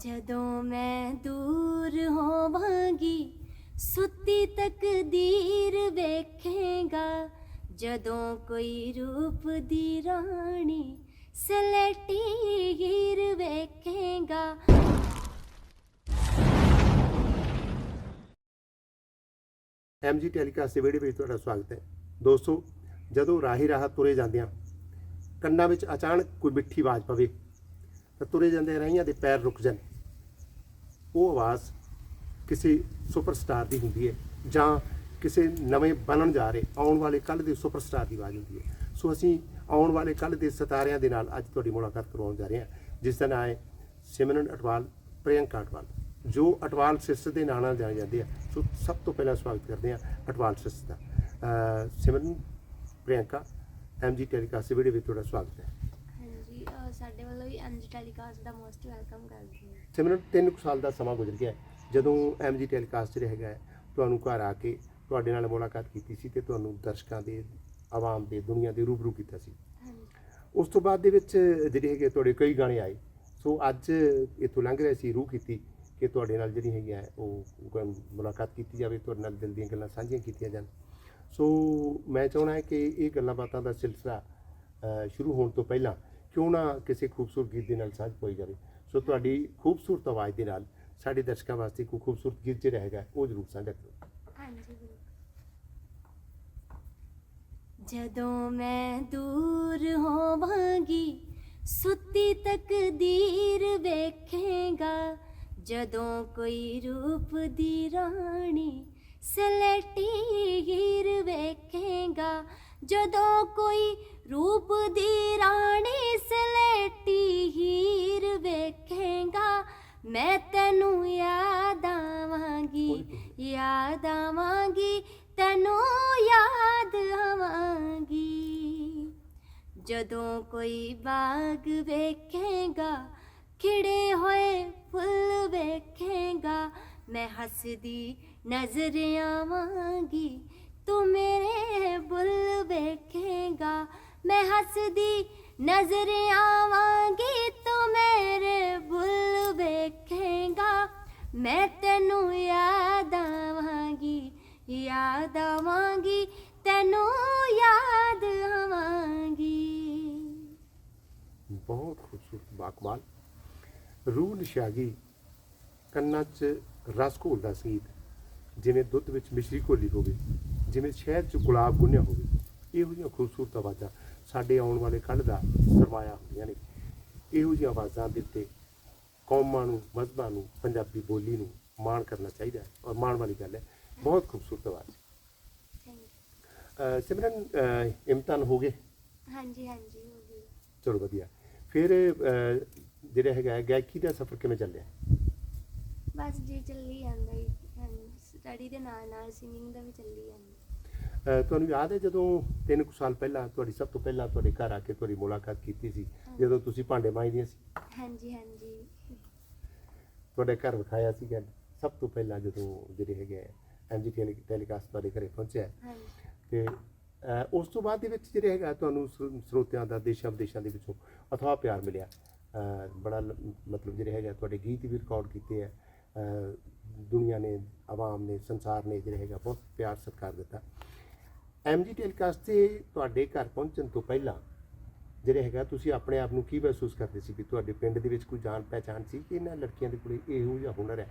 ਜਦੋਂ ਮੈਂ ਦੂਰ ਹੋਵਾਂਗੀ, ਸੁੱਤੀ ਤਕਦੀਰ ਵੇਖੇਗਾ। ਜਦੋਂ ਕੋਈ ਰੂਪ ਦੀ ਰਾਣੀ ਸਲੇਟੀ ਹੀਰ ਵੇਖੇਗਾ। ਐਮਜੀ ਟੈਲੀਕਾਸਟ ਦੇ ਵੀਡੀਓ ਵਿੱਚ ਤੁਹਾਡਾ ਸਵਾਗਤ ਹੈ। ਦੋਸਤੋ, ਜਦੋਂ ਰਾਹੀ ਰਾਹ ਤੁਰੇ ਜਾਂਦਿਆਂ ਕੰਨਾਂ ਵਿੱਚ ਅਚਾਨਕ ਕੋਈ ਮਿੱਠੀ ਆਵਾਜ਼ ਪਵੇ, ਤਾਂ ਤੁਰੇ ਜਾਂਦੇ ਰਾਹੀਆਂ ਦੇ ਪੈਰ ਰੁਕ ਜਾਣ। ਉਹ ਆਵਾਜ਼ ਕਿਸੇ ਸੁਪਰਸਟਾਰ ਦੀ ਹੁੰਦੀ ਹੈ ਜਾਂ ਕਿਸੇ ਨਵੇਂ ਬਣਨ ਜਾ ਰਹੇ, ਆਉਣ ਵਾਲੇ ਕੱਲ ਦੇ ਸੁਪਰਸਟਾਰ ਦੀ ਆਵਾਜ਼ ਹੁੰਦੀ ਹੈ। ਸੋ ਅਸੀਂ ਆਉਣ ਵਾਲੇ ਕੱਲ ਦੇ ਸਿਤਾਰਿਆਂ ਦੇ ਨਾਲ ਅੱਜ ਤੁਹਾਡੀ ਮੁਲਾਕਾਤ ਕਰਵਾਉਣ ਜਾ ਰਹੇ ਹਾਂ। ਜਿਸ ਦਾ ਨਾਮ ਹੈ ਸਿਮਰਨ ਅਟਵਾਲ, ਪ੍ਰਿਯੰਕਾ ਅਟਵਾਲ, ਜੋ ਅਟਵਾਲ ਸਿਸਟਰ ਦੇ ਨਾਂ ਨਾਲ ਜਾਣੇ ਜਾਂਦੇ ਆ। ਸੋ ਸਭ ਤੋਂ ਪਹਿਲਾਂ ਸਵਾਗਤ ਕਰਦੇ ਹਾਂ ਅਟਵਾਲ ਸਿਸਟਰ ਦਾ। ਅਹ Simran, Priyanka MG telecast video ਵਿੱਚ ਤੁਹਾਡਾ ਸਵਾਗਤ ਹੈ। ਹਾਂਜੀ ਸਾਡੇ ਵੱਲੋਂ ਵੀ ਐਮਜੀ ਟੈਲੀਕਾਸਟ ਦਾ ਮੋਸਟ ਵੈਲਕਮ ਕਰਦੇ ਹਾਂ। ਸਿਮਰਨ ਤਿੰਨ ਕੁ ਸਾਲ ਦਾ ਸਮਾਂ ਗੁਜ਼ਰ ਗਿਆ ਜਦੋਂ ਐਮਜੀ ਟੈਲੀਕਾਸਟ ਰਿਹਾ ਹੈਗਾ ਤੁਹਾਨੂੰ ਘਰ ਆ ਕੇ ਤੁਹਾਡੇ ਨਾਲ ਮੁਲਾਕਾਤ ਕੀਤੀ ਸੀ ਤੇ ਤੁਹਾਨੂੰ ਦਰਸ਼ਕਾਂ ਦੇ ਆਵਾਮ ਦੇ ਦੁਨੀਆ ਦੇ ਰੂਬਰੂ ਕੀਤਾ ਸੀ। ਉਸ ਤੋਂ ਬਾਅਦ ਦੇ ਵਿੱਚ ਜਿਹੜੇ ਹੈਗੇ ਤੁਹਾਡੇ ਕਈ ਗਾਣੇ ਆਏ। ਸੋ ਅੱਜ ਇੱਥੋਂ ਲੰਘ ਰਹੇ ਸੀ ਰੂਹ ਕੀਤੀ ਕਿ ਤੁਹਾਡੇ ਨਾਲ ਜਿਹੜੀ ਹੈਗੀ ਹੈ ਉਹ ਮੁਲਾਕਾਤ ਕੀਤੀ ਜਾਵੇ ਤੁਹਾਡੇ ਨਾਲ ਦਿਲ ਦੀਆਂ ਗੱਲਾਂ ਸਾਂਝੀਆਂ ਕੀਤੀਆਂ ਜਾਣ। ਸੋ ਮੈਂ ਚਾਹੁੰਦਾ ਹਾਂ ਕਿ ਇਹ ਗੱਲਾਂ ਬਾਤਾਂ ਦਾ ਸਿਲਸਿਲਾ ਸ਼ੁਰੂ ਹੋਣ ਤੋਂ ਪਹਿਲਾਂ ਕਿਉਂ ਨਾ ਕਿਸੇ ਖੂਬਸੂਰਤ ਗੀਤ ਦੇ ਨਾਲ ਸਾਂਝ ਪਾਈ ਜਾਵੇ। ਸੋ ਤੁਹਾਡੀ ਖੂਬਸੂਰਤ ਆਵਾਜ਼ ਦੇ ਨਾਲ ਸਾਡੇ ਦਰਸ਼ਕਾਂ ਵਾਸਤੇ ਕੋਈ ਖੂਬਸੂਰਤ ਗੀਤ ਜਿਹੜਾ ਹੈਗਾ, ਉਹ ਜ਼ਰੂਰ ਸਾਂਝਾ ਕਰੋ। ਹਾਂਜੀ ਜਦੋਂ ਮੈਂ ਦੂਰ ਹੋਵਾਂਗੀ, ਸੁੱਤੀ ਤਕਦੀਰ ਵੇਖੇਗਾ, ਜਦੋਂ ਕੋਈ ਰੂਪ ਦੀ ਰਾਣੀ ਸਲੇਟੀ ਹੀਰ ਵੇਖੇਗਾ, ਜਦੋਂ ਕੋਈ ਰੂਪ ਦੀ ਰਾਣੀ ਸਲੇਟੀ ਹੀਰ ਵੇਖੇਗਾ ਮੈਂ ਤੈਨੂੰ ਯਾਦ ਆਵਾਂਗੀ ਯਾਦ ਆਵਾਂਗੀ ਤੈਨੂੰ ਯਾਦ ਆਵਾਂਗੀ। ਜਦੋਂ ਕੋਈ ਬਾਗ ਵੇਖੇਗਾ ਖਿੜੇ ਹੋਏ ਫੁੱਲ ਵੇਖੇਗਾ ਮੈਂ ਹੱਸਦੀ ਨਜ਼ਰ ਆਵਾਂਗੀ ਤੂੰ ਮੇਰੇ ਬੁੱਲ ਵੇਖੇਗਾ ਮੈਂ ਹੱਸਦੀ ਨਜ਼ਰ ਆਵਾਂਗੀ, ਤੂੰ ਮੇਰੇ ਬੁੱਲ ਵੇਖੇਗਾ। ਮੈਂ ਤੈਨੂੰ ਯਾਦ ਆਵਾਂਗੀ ਯਾਦ ਆਵਾਂਗੀ, ਤੈਨੂੰ ਯਾਦ ਆਵਾਂਗੀ। ਬਹੁਤ ਖੂਬਸੂਰਤ ਬਾਕਮਾਲ। ਰੂਹ ਨਿਸ਼ਾਗੀ, ਕੰਨਾਂ 'ਚ ਰਸ ਘੋਲਦਾ ਸੰਗੀਤ, ਜਿਵੇਂ ਦੁੱਧ ਵਿੱਚ ਮਿਸ਼ਰੀ ਘੋਲੀ ਹੋਵੇ, ਜਿਵੇਂ ਸ਼ਹਿਦ 'ਚ ਗੁਲਾਬ ਗੁੰਨਿਆ ਹੋਵੇ, ਇਹੋ ਜਿਹੀਆਂ ਖੂਬਸੂਰਤ ਆਵਾਜ਼ਾਂ ਸਾਡੇ ਆਉਣ ਵਾਲੇ ਕੱਲ੍ਹ ਦਾ ਸਰਮਾਇਆ ਹੁੰਦੀਆਂ ਨੇ। ਇਹੋ ਜਿਹੀਆਂ ਆਵਾਜ਼ਾਂ ਦੇ ਉੱਤੇ ਕੌਮਾਂ ਨੂੰ ਮਜ਼ਹਬਾਂ ਨੂੰ ਪੰਜਾਬੀ ਬੋਲੀ ਨੂੰ ਮਾਣ ਕਰਨਾ ਚਾਹੀਦਾ ਹੈ ਔਰ ਮਾਣ ਵਾਲੀ ਗੱਲ ਹੈ। ਬਹੁਤ ਖੂਬਸੂਰਤ ਆਵਾਜ਼ ਸਿਮਰਨ ਇਮਤਿਹਾਨ ਹੋ ਗਏ। ਹਾਂਜੀ ਹਾਂਜੀ ਹੋ ਗਈ ਚਲੋ ਵਧੀਆ। ਫਿਰ ਜਿਹੜਾ ਹੈਗਾ ਗਾਇਕੀ ਦਾ ਸਫ਼ਰ ਕਿਵੇਂ ਚੱਲਿਆ ਬਸ ਜੀ ਚੱਲੀ ਜਾਂਦਾ ਹੀ ਸਟੱਡੀ ਦੇ ਨਾਲ ਨਾਲ ਸਿੰਗਿੰਗ ਦਾ ਵੀ ਚੱਲੀ ਜਾਂਦਾ। ਤੁਹਾਨੂੰ ਯਾਦ ਹੈ ਜਦੋਂ ਤਿੰਨ ਕੁ ਸਾਲ ਪਹਿਲਾਂ ਤੁਹਾਡੀ ਸਭ ਤੋਂ ਪਹਿਲਾਂ ਤੁਹਾਡੇ ਘਰ ਆ ਕੇ ਤੁਹਾਡੀ ਮੁਲਾਕਾਤ ਕੀਤੀ ਸੀ ਜਦੋਂ ਤੁਸੀਂ ਭਾਂਡੇ ਮਾਂਜਦੀਆਂ ਸੀ? ਹਾਂਜੀ ਹਾਂਜੀ। ਤੁਹਾਡੇ ਘਰ ਵਿਖਾਇਆ ਸੀ ਸਭ ਤੋਂ ਪਹਿਲਾਂ ਜਦੋਂ ਜਿਹੜੇ ਹੈਗੇ ਐਮਜੀ ਟੈਲੀਕਾਸਟ ਤੁਹਾਡੇ ਘਰੇ ਪਹੁੰਚਿਆ। ਹਾਂਜੀ। ਤੇ ਉਸ ਤੋਂ ਬਾਅਦ ਦੇ ਵਿੱਚ ਜਿਹੜੇ ਹੈਗਾ ਤੁਹਾਨੂੰ ਸਰ- ਸਰੋਤਿਆਂ ਦਾ ਦੇਸ਼ਾਂ ਵਿਦੇਸ਼ਾਂ ਦੇ ਵਿੱਚੋਂ ਅਥਾਹ ਪਿਆਰ ਮਿਲਿਆ। ਬੜਾ ਮਤਲਬ ਜਿਹੜੇ ਹੈਗਾ ਤੁਹਾਡੇ ਗੀਤ ਵੀ ਰਿਕਾਰਡ ਕੀਤੇ ਅਹ, ਦੁਨੀਆ ਨੇ ਆਵਾਮ ਨੇ ਸੰਸਾਰ ਨੇ ਜਿਹੜੇ ਹੈਗਾ ਬਹੁਤ ਪਿਆਰ ਸਤਿਕਾਰ ਦਿੱਤਾ। ਐਮਜੀ ਟੈਲੀਕਾਸਟ ਤੇ ਤੁਹਾਡੇ ਘਰ ਪਹੁੰਚਣ ਤੋਂ ਪਹਿਲਾਂ ਜਿਹੜੇ ਹੈਗਾ, ਤੁਸੀਂ ਆਪਣੇ ਆਪ ਨੂੰ ਕੀ ਮਹਿਸੂਸ ਕਰਦੇ ਸੀ ਕਿ ਤੁਹਾਡੇ ਪਿੰਡ ਦੇ ਵਿੱਚ ਕੋਈ ਜਾਣ ਪਹਿਚਾਣ ਸੀ ਕਿ ਇਹਨਾਂ ਲੜਕੀਆਂ ਦੇ ਕੋਲੇ ਇਹੋ ਜਿਹਾ ਹੁਨਰ ਹੈ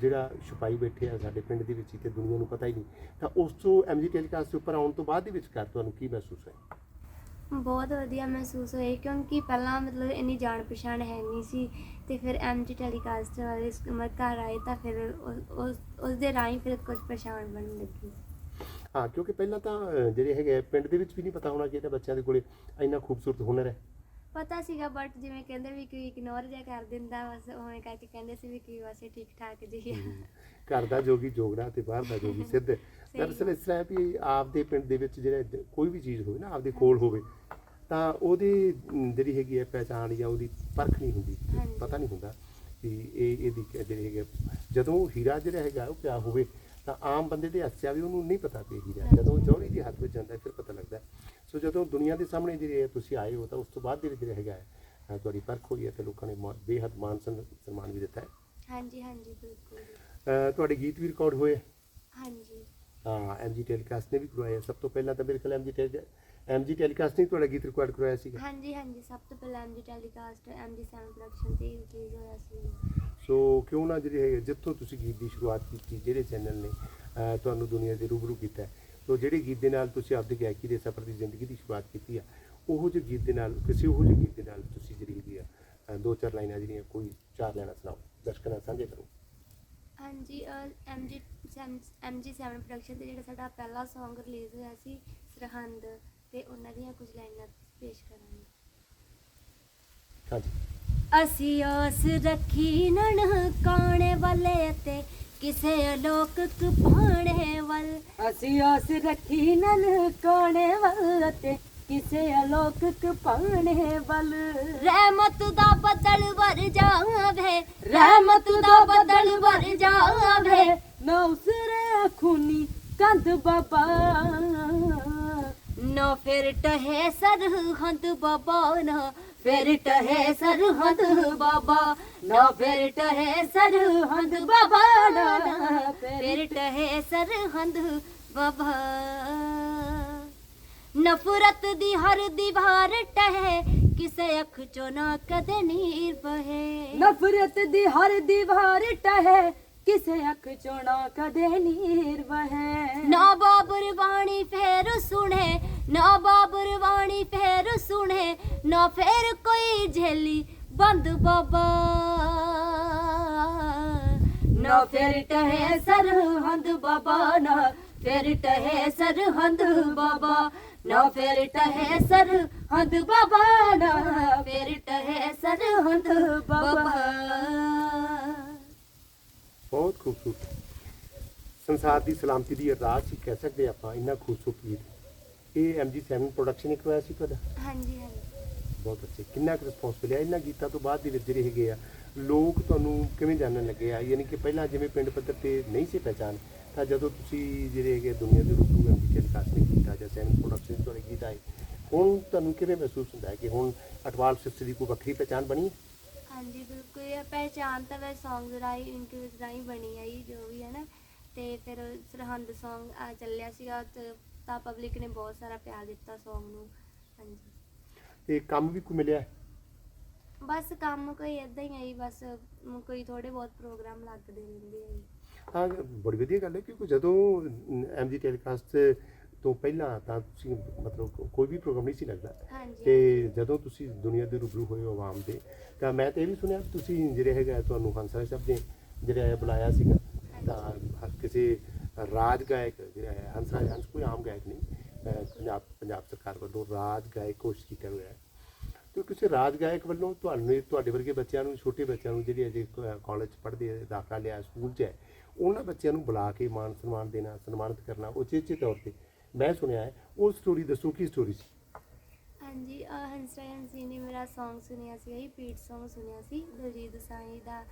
ਜਿਹੜਾ ਛੁਪਾਈ ਬੈਠੇ ਆ ਸਾਡੇ ਪਿੰਡ ਦੇ ਵਿੱਚ ਤੇ ਦੁਨੀਆ ਨੂੰ ਪਤਾ ਹੀ ਨਹੀਂ? ਤਾਂ ਉਸ ਤੋਂ ਐਮਜੀ ਟੈਲੀਕਾਸਟ ਦੇ ਉੱਪਰ ਆਉਣ ਤੋਂ ਬਾਅਦ ਦੇ ਵਿੱਚ ਕਰ ਤੁਹਾਨੂੰ ਕੀ ਮਹਿਸੂਸ ਹੋਇਆ? ਬਹੁਤ ਵਧੀਆ ਮਹਿਸੂਸ ਹੋਇਆ ਕਿਉਂਕਿ ਪਹਿਲਾਂ ਮਤਲਬ ਇੰਨੀ ਜਾਣ ਪਛਾਣ ਹੈ ਨਹੀਂ ਸੀ ਤੇ ਫਿਰ ਐਮਜੀ ਟੈਲੀਕਾਸਟ ਵਾਲੇ ਸ- ਘਰ ਆਏ ਤਾਂ ਫਿਰ ਉਸ- ਉਸ ਉਸ ਦੇ ਰਾਹੀਂ ਫਿਰ ਕੁਝ ਪਛਾਣ ਬਣਨ ਲੱਗੀ। ਹਾਂ ਕਿਉਂਕਿ ਪਹਿਲਾਂ ਤਾਂ ਅਹ, ਜਿਹੜੇ ਹੈਗੇ ਆ, ਪਿੰਡ ਦੇ ਵਿੱਚ ਵੀ ਨਹੀਂ ਪਤਾ ਹੋਣਾ ਕਿ ਬੱਚਿਆਂ ਦੇ ਕੋਲੇ ਇੰਨਾ ਖੂਬਸੂਰਤ ਹੁਨਰ ਹੈ ਪਤਾ ਸੀਗਾ ਬਟ ਜਿਵੇਂ ਕਹਿੰਦੇ ਵੀ ਕੋਈ ਇਗਨੋਰ ਜਿਹਾ ਕਰ ਦਿੰਦਾ ਬਸ ਉਵੇਂ ਕਰਕੇ ਕਹਿੰਦੇ ਸੀ ਵੀ ਕੀ ਵਸੇ ਠੀਕ ਠਾਕ ਜੀ ਆ। ਘਰ ਦਾ ਜੋਗੀ ਜੋਗੜਾ ਤੇ ਬਾਹਰ ਦਾ ਜੋਗੀ ਸਿੱਧ ਦਰਅਸਲ ਇਸ ਤਰ੍ਹਾਂ ਹੈ ਵੀ ਆਪਦੇ ਪਿੰਡ ਦੇ ਵਿੱਚ ਜਿਹੜਾ ਜ- ਕੋਈ ਵੀ ਚੀਜ਼ ਹੋਵੇ ਨਾ ਆਪਦੇ ਕੋਲ ਹੋਵੇ ਤਾਂ ਉਹਦੀ ਅਮ, ਜਿਹੜੀ ਹੈਗੀ ਹੈ ਪਹਿਚਾਣ ਜਾਂ ਉਹਦੀ ਪਰਖ ਨਹੀਂ ਹੁੰਦੀ ਹਾਂਜੀ। ਪਤਾ ਨਹੀਂ ਹੁੰਦਾ ਵੀ ਇਹ ਇਹਦੀ ਕ- ਜਿਹੜੀ ਹੈਗੀ ਹੈ- ਜਦੋਂ ਹੀਰਾ ਜਿਹੜਾ ਹੈਗਾ ਉਹ ਪਿਆ ਹੋਵੇ ਤਾਂ ਆਮ ਬੰਦੇ ਦੇ ਹੱਥ 'ਚ ਆਵੇ ਉਹਨੂੰ ਨਹੀਂ ਪਤਾ ਵੀ ਇਹ ਹੀਰਾ ਹੈ। ਜਦੋਂ ਜੋੜੀ ਦੇ ਹੱਥ ਵਿੱਚ ਜਾਂਦਾ ਹੈ, ਫਿਰ ਪਤਾ ਲੱਗਦਾ ਹੈ। ਸੋ ਜਦੋਂ ਦੁਨੀਆ ਦੇ ਸਾਹਮਣੇ ਜਿਹੜੇ ਹੈ ਤੁਸੀਂ ਆਏ ਹੋ ਤਾਂ ਉਸ ਤੋਂ ਬਾਅਦ ਦੇ ਵਿੱਚ ਜਿਹੜਾ ਹੈਗਾ ਹੈ, ਤੁਹਾਡੀ ਪਰਖ ਹੋਈ ਹੈ ਤੇ ਲੋਕਾਂ ਨੇ ਮਾ- ਬੇਹੱਦ ਮਾਨ ਸਨ- ਸਨਮਾਨ ਵੀ ਦਿੱਤਾ ਹੈ। ਹਾਂਜੀ ਹਾਂਜੀ ਬਿਲਕੁਲ ਤੁਹਾਡੇ ਗੀਤ ਵੀ ਰਿਕਾਰਡ ਹੋਏ ਹੈ? ਹਾਂਜੀ। ਹਾਂ ਐਮਜੀ ਟੈਲੀਕਾਸਟ ਨੇ ਵੀ ਕਰਵਾਇਆ। ਸਭ ਤੋਂ ਪਹਿਲਾਂ ਤਾਂ ਮੇਰੇ ਖਿਆਲ ਐਮਜੀ ਐਮਜੀ ਟੈਲੀਕਾਸਟ ਨੇ ਤੁਹਾਡਾ ਗੀਤ ਰਿਕਾਰਡ ਕਰਵਾਇਆ ਸੀਗਾ। ਹਾਂਜੀ ਹਾਂਜੀ ਸਭ ਤੋਂ ਪਹਿਲਾਂ MG telecast MG seven production ਤੇ ਰਿਲੀਜ਼ ਹੋਇਆ ਸੀ। ਸੋ ਕਿਉਂ ਨਾ ਜਿਹੜੇ ਹੈਗੇ ਜਿੱਥੋਂ ਤੁਸੀਂ ਗੀਤ ਦੀ ਸ਼ੁਰੂਆਤ ਕੀਤੀ ਜਿਹੜੇ ਚੈਨਲ ਨੇ ਤੁਹਾਨੂੰ ਦੁਨੀਆ ਦੇ ਰੂਬਰੂ ਕੀਤਾ ਹੈ, ਸੋ ਜਿਹੜੇ ਗੀਤ ਦੇ ਨਾਲ ਤੁਸੀਂ ਆਪਦੀ ਗਾਇਕੀ ਦੇ ਸਫ਼ਰ ਦੀ ਜ਼ਿੰਦਗੀ ਦੀ ਸ਼ੁਰੂਆਤ ਕੀਤੀ ਆ ਉਹੋ ਜਿਹੇ ਗੀਤ ਦੇ ਨਾਲ ਕਿਸੇ ਉਹੋ ਜਿਹੇ ਗੀਤ ਦੇ ਨਾਲ ਤੁਸੀਂ ਜਿਹੜੀ ਹੈਗੀ ਆ ਦੋ ਚਾਰ ਲਾਈਨਾਂ ਜਿਹੜੀਆਂ ਕੋਈ ਚਾਰ ਲਾਈਨਾਂ ਸੁਣਾਓ। ਦਰਸ਼ਕਾਂ ਨਾਲ ਸਾਂਝੇ ਕਰੋ। ਹਾਂਜੀ ਐਮਜੀ ਐਮਜੀ ਸੈਵਨ ਪ੍ਰੋਡਕਸ਼ਨ ਤੇ ਜਿਹੜਾ ਸਾਡਾ ਪਹਿਲਾ Song ਰਿਲੀਜ਼ ਹੋਇਆ ਸੀ ਸਰਹੰਦ ਤੇ ਉਹਨਾਂ ਦੀਆਂ ਕੁਝ ਲਾਈਨਾਂ ਪੇਸ਼ ਕਰਾਂਗੇ। ਹਾਂਜੀ। ਅਸੀਂ ਆਸ ਰੱਖੀ ਨਣ ਕਾਣੇ ਵਾਲੇ ਤੇ ਕਿਸੇ ਅਲੋਕਕ ਪਾਣੇ ਵੱਲ। ਅਸੀਂ ਆਸ ਰੱਖੀ ਨਨ ਕੋਣੇ ਵੱਲ ਤੇ ਕਿਸੇ ਅਲੋਕਕ ਪਾਣੇ ਵੱਲ। ਰਹਿਮਤ ਦਾ ਬੱਦਲ ਵਰ ਜਾਵੇ ਰਹਿਮਤ ਦਾ ਬੱਦਲ ਵਰ ਜਾਵੇ। ਨਾ ਉਸਰੇ ਖੂਨੀ ਕੰਧ ਬਾਬਾ। ਨਾ ਫਿਰ ਟਹੇ ਸਰਹੰਦ ਬਾਬਾ ਨਾ ਫਿਰ ਟਹੇ ਸਰਹੰਦ ਬਾਬਾ, ਨਾ ਫਿਰ ਟਹੇ ਸਰਹੰਦ ਬਾਬਾ, ਨਾ ਫਿਰ ਟਹੇ ਸਰਹੰਦ ਬਾਬਾ। ਨਫ਼ਰਤ ਦੀ ਹਰ ਦੀਵਾਰ ਟਹੇ, ਕਿਸੇ ਅੱਖ ਚੋਂ ਨਾ ਕਦੇ ਨੀਰ ਬਹੇ ਨਫ਼ਰਤ ਦੀ ਹਰ ਦੀਵਾਰ ਟਹੇ ਕਿਸੇ ਅੱਖ ਚੋਂ ਨਾ ਕਦੇ ਨੀਰ ਵਹੇ। ਨਾ ਬਾਬਰ ਬਾਣੀ ਫੇਰ ਸੁਣੇ ਨਾ ਬਾਬਰ ਬਾਣੀ ਫੇਰ ਸੁਣੇ ਨਾ ਫੇਰ ਕੋਈ ਝੇਲੀ ਬੰਦ ਬਾਬਾ। ਨਾ ਫਿਰ ਟਹੇ ਸਰਹੰਦ ਬਾਬਾ ਨਾ ਫਿਰ ਟਹੇ ਸਰਹੰਦ ਬਾਬਾ। ਨਾ ਫਿਰ ਟਹੇ ਸਰਹੰਦ ਬਾਬਾ ਨਾ ਫਿਰ ਟਹੇ ਸਰਹੰਦ ਬਾਬਾ। ਬਹੁਤ ਖੂਬਸੂਰਤ। ਸੰਸਾਰ ਦੀ ਸਲਾਮਤੀ ਦੀ ਅਰਦਾਸ ਹੀ ਕਹਿ ਸਕਦੇ ਆਪਾਂ ਇੰਨਾ ਖੂਬਸੂਰਤ ਗੀਤ। ਇਹ ਐਮਜੀ 7 ਪ੍ਰੋਡਕਸ਼ਨ ਇੱਕ ਹੋਇਆ ਸੀ ਤੁਹਾਡਾ? ਹਾਂਜੀ ਹਾਂਜੀ। ਬਹੁਤ ਅੱਛੇ। ਕਿੰਨਾ ਕੁ ਰਿਸਪੌਂਸ ਮਿਲਿਆ? ਇਹਨਾਂ ਗੀਤਾਂ ਤੋਂ ਬਾਅਦ ਦੇ ਵਿੱਚ ਜਿਹੜੇ ਹੈਗੇ ਆ ਲੋਕ ਤੁਹਾਨੂੰ ਕਿਵੇਂ ਜਾਣਨ ਲੱਗੇ ਆ? ਯਾਨੀ ਕਿ ਪਹਿਲਾਂ ਜਿਵੇਂ ਪਿੰਡ ਪੱਧਰ ਤੇ ਨਹੀਂ ਸੀ ਪਹਿਚਾਨ ਤਾਂ ਜਦੋਂ ਤੁਸੀਂ ਜਿਹੜੇ ਹੈਗੇ ਦੁਨੀਆ ਦੇ ਰੂਬਰੂ ਐਮਜੀ ਟੈਲੀਕਾਸਟ ਨੇ ਕੀਤਾ ਜਾਂ ਸੈਨ ਪ੍ਰੋਡਕਸ਼ਨ ਤੁਹਾਡੇ ਗੀਤ ਆਏ ਹੁਣ ਤੁਹਾਨੂੰ ਕਿਵੇਂ ਮਹਿਸੂਸ ਹੁੰਦਾ ਹੈ ਕਿ ਹੁਣ ਅਟਵਾਲ ਸਿਸਟਰ ਦੀ ਕੋਈ ਵੱਖਰੀ ਪਹਿਚਾਨ ਬਣੀ ਹੈ? ਹਾਂਜੀ ਬਿਲਕੁਲ ਇਹ ਪਹਿਚਾਨ ਤਾਂ ਵੈ Songs ਰਾਹੀਂ ਇੰਟਰਵਿਊਜ਼ ਰਾਹੀਂ ਬਣੀ ਆਈ ਜੋ ਵੀ ਹੈ ਨਾ ਤੇ ਫਿਰ ਸਰਹੰਦ Song ਆ ਚੱਲਿਆ ਸੀਗਾ ਤੇ ਤਾਂ ਪਬਲਿਕ ਨੇ ਬਹੁਤ ਸਾਰਾ ਪਿਆਰ ਦਿੱਤਾ Song ਨੂੰ ਹਾਂਜੀ ਤੇ ਕੰਮ ਵੀ ਕੋਈ ਮਿਲਿਆ ਹੈ? ਬਸ ਕੰਮ ਕੋਈ ਇਦਾਂ ਹੀ ਆਈ ਬਸ ਮ, ਕੋਈ ਥੋੜੇ ਬਹੁਤ ਪ੍ਰੋਗਰਾਮ ਲੱਗਦੇ ਰਹਿੰਦੇ ਆ ਜੀ। ਹਾਂ ਬੜੀ ਵਧੀਆ ਗੱਲ ਹੈ ਕਿਉਂਕਿ ਜਦੋਂ ਐਮਜੀ ਟੈਲੀਕਾਸਟ ਤੋਂ ਪਹਿਲਾਂ ਤਾਂ ਤੁਸੀਂ ਮਤਲਬ ਕੋ- ਕੋਈ ਵੀ ਪ੍ਰੋਗਰਾਮ ਨਹੀਂ ਸੀ ਲੱਗਦਾ। ਹਾਂਜੀ। ਤੇ ਜਦੋਂ ਤੁਸੀਂ ਦੁਨੀਆ ਦੇ ਰੂਬਰੂ ਹੋਏ ਹੋ ਆਵਾਮ ਦੇ ਤਾਂ ਮੈਂ ਤੇ ਇਹ ਵੀ ਸੁਣਿਆ ਕਿ ਤੁਸੀਂ ਜਿਹੜੇ ਹੈਗਾ ਤੁਹਾਨੂੰ ਹੰਸਰਾਜ ਸਾਹਿਬ ਨੇ ਜਿਹੜਾ ਬੁਲਾਇਆ ਸੀਗਾ ਤਾਂ ਕਿਸੇ ਰਾਜ ਗਾਇਕ ਜਿਹੜਾ ਹੈ ਹੰਸਰਾਜ ਹੰਸ ਕੋਈ ਆਮ ਗਾਇਕ ਨਹੀਂ ਅਹ ਪੰਜਾਬ ਪੰਜਾਬ ਸਰਕਾਰ ਵੱਲੋਂ ਰਾਜ ਗਾਇਕ ਕੋਸ਼ਿਸ਼ ਕੀਤਾ ਹੋਇਆ ਹੈ। ਤੇ ਕਿਸੇ ਰਾਜ ਗਾਇਕ ਵੱਲੋਂ ਤੁਹਾਨੂੰ ਤੁਹਾਡੇ ਵਰਗੇ ਬੱਚਿਆਂ ਨੂੰ ਛੋਟੇ ਬੱਚਿਆਂ ਨੂੰ ਜਿਹੜੇ ਅਜੇ ਕਾਲਜ ਪੜ੍ਹਦੇ ਆ ਦਾਖਲਾ ਲਿਆ ਸਕੂਲ 'ਚ ਹੈ ਉਹਨਾਂ ਬੱਚਿਆਂ ਨੂੰ ਬੁਲਾ ਕੇ ਮਾਨ ਸਨਮਾਨ ਦੇਣਾ ਸਨਮਾਨਿਤ ਕਰਨਾ ਉਚੇਚੇ ਤੌਰ ਤੇ ਮੈਂ ਸੁਣਿਆ ਹੈ, ਉਹ ਸਟੋਰੀ ਦੱਸੋ ਕੀ ਸਟੋਰੀ ਸੀ? ਹਾਂਜੀ, ਅਹ ਹੰਸਰਾਜ ਹੰਸੀ ਨੇ ਮੇਰਾ Song ਸੁਣਿਆ ਸੀ ਇਹ ਪੀਟ Song ਸੁਣਿਆ ਸੀ, ਦਲਜੀਤ ਸਾਈਂ ਦਾ,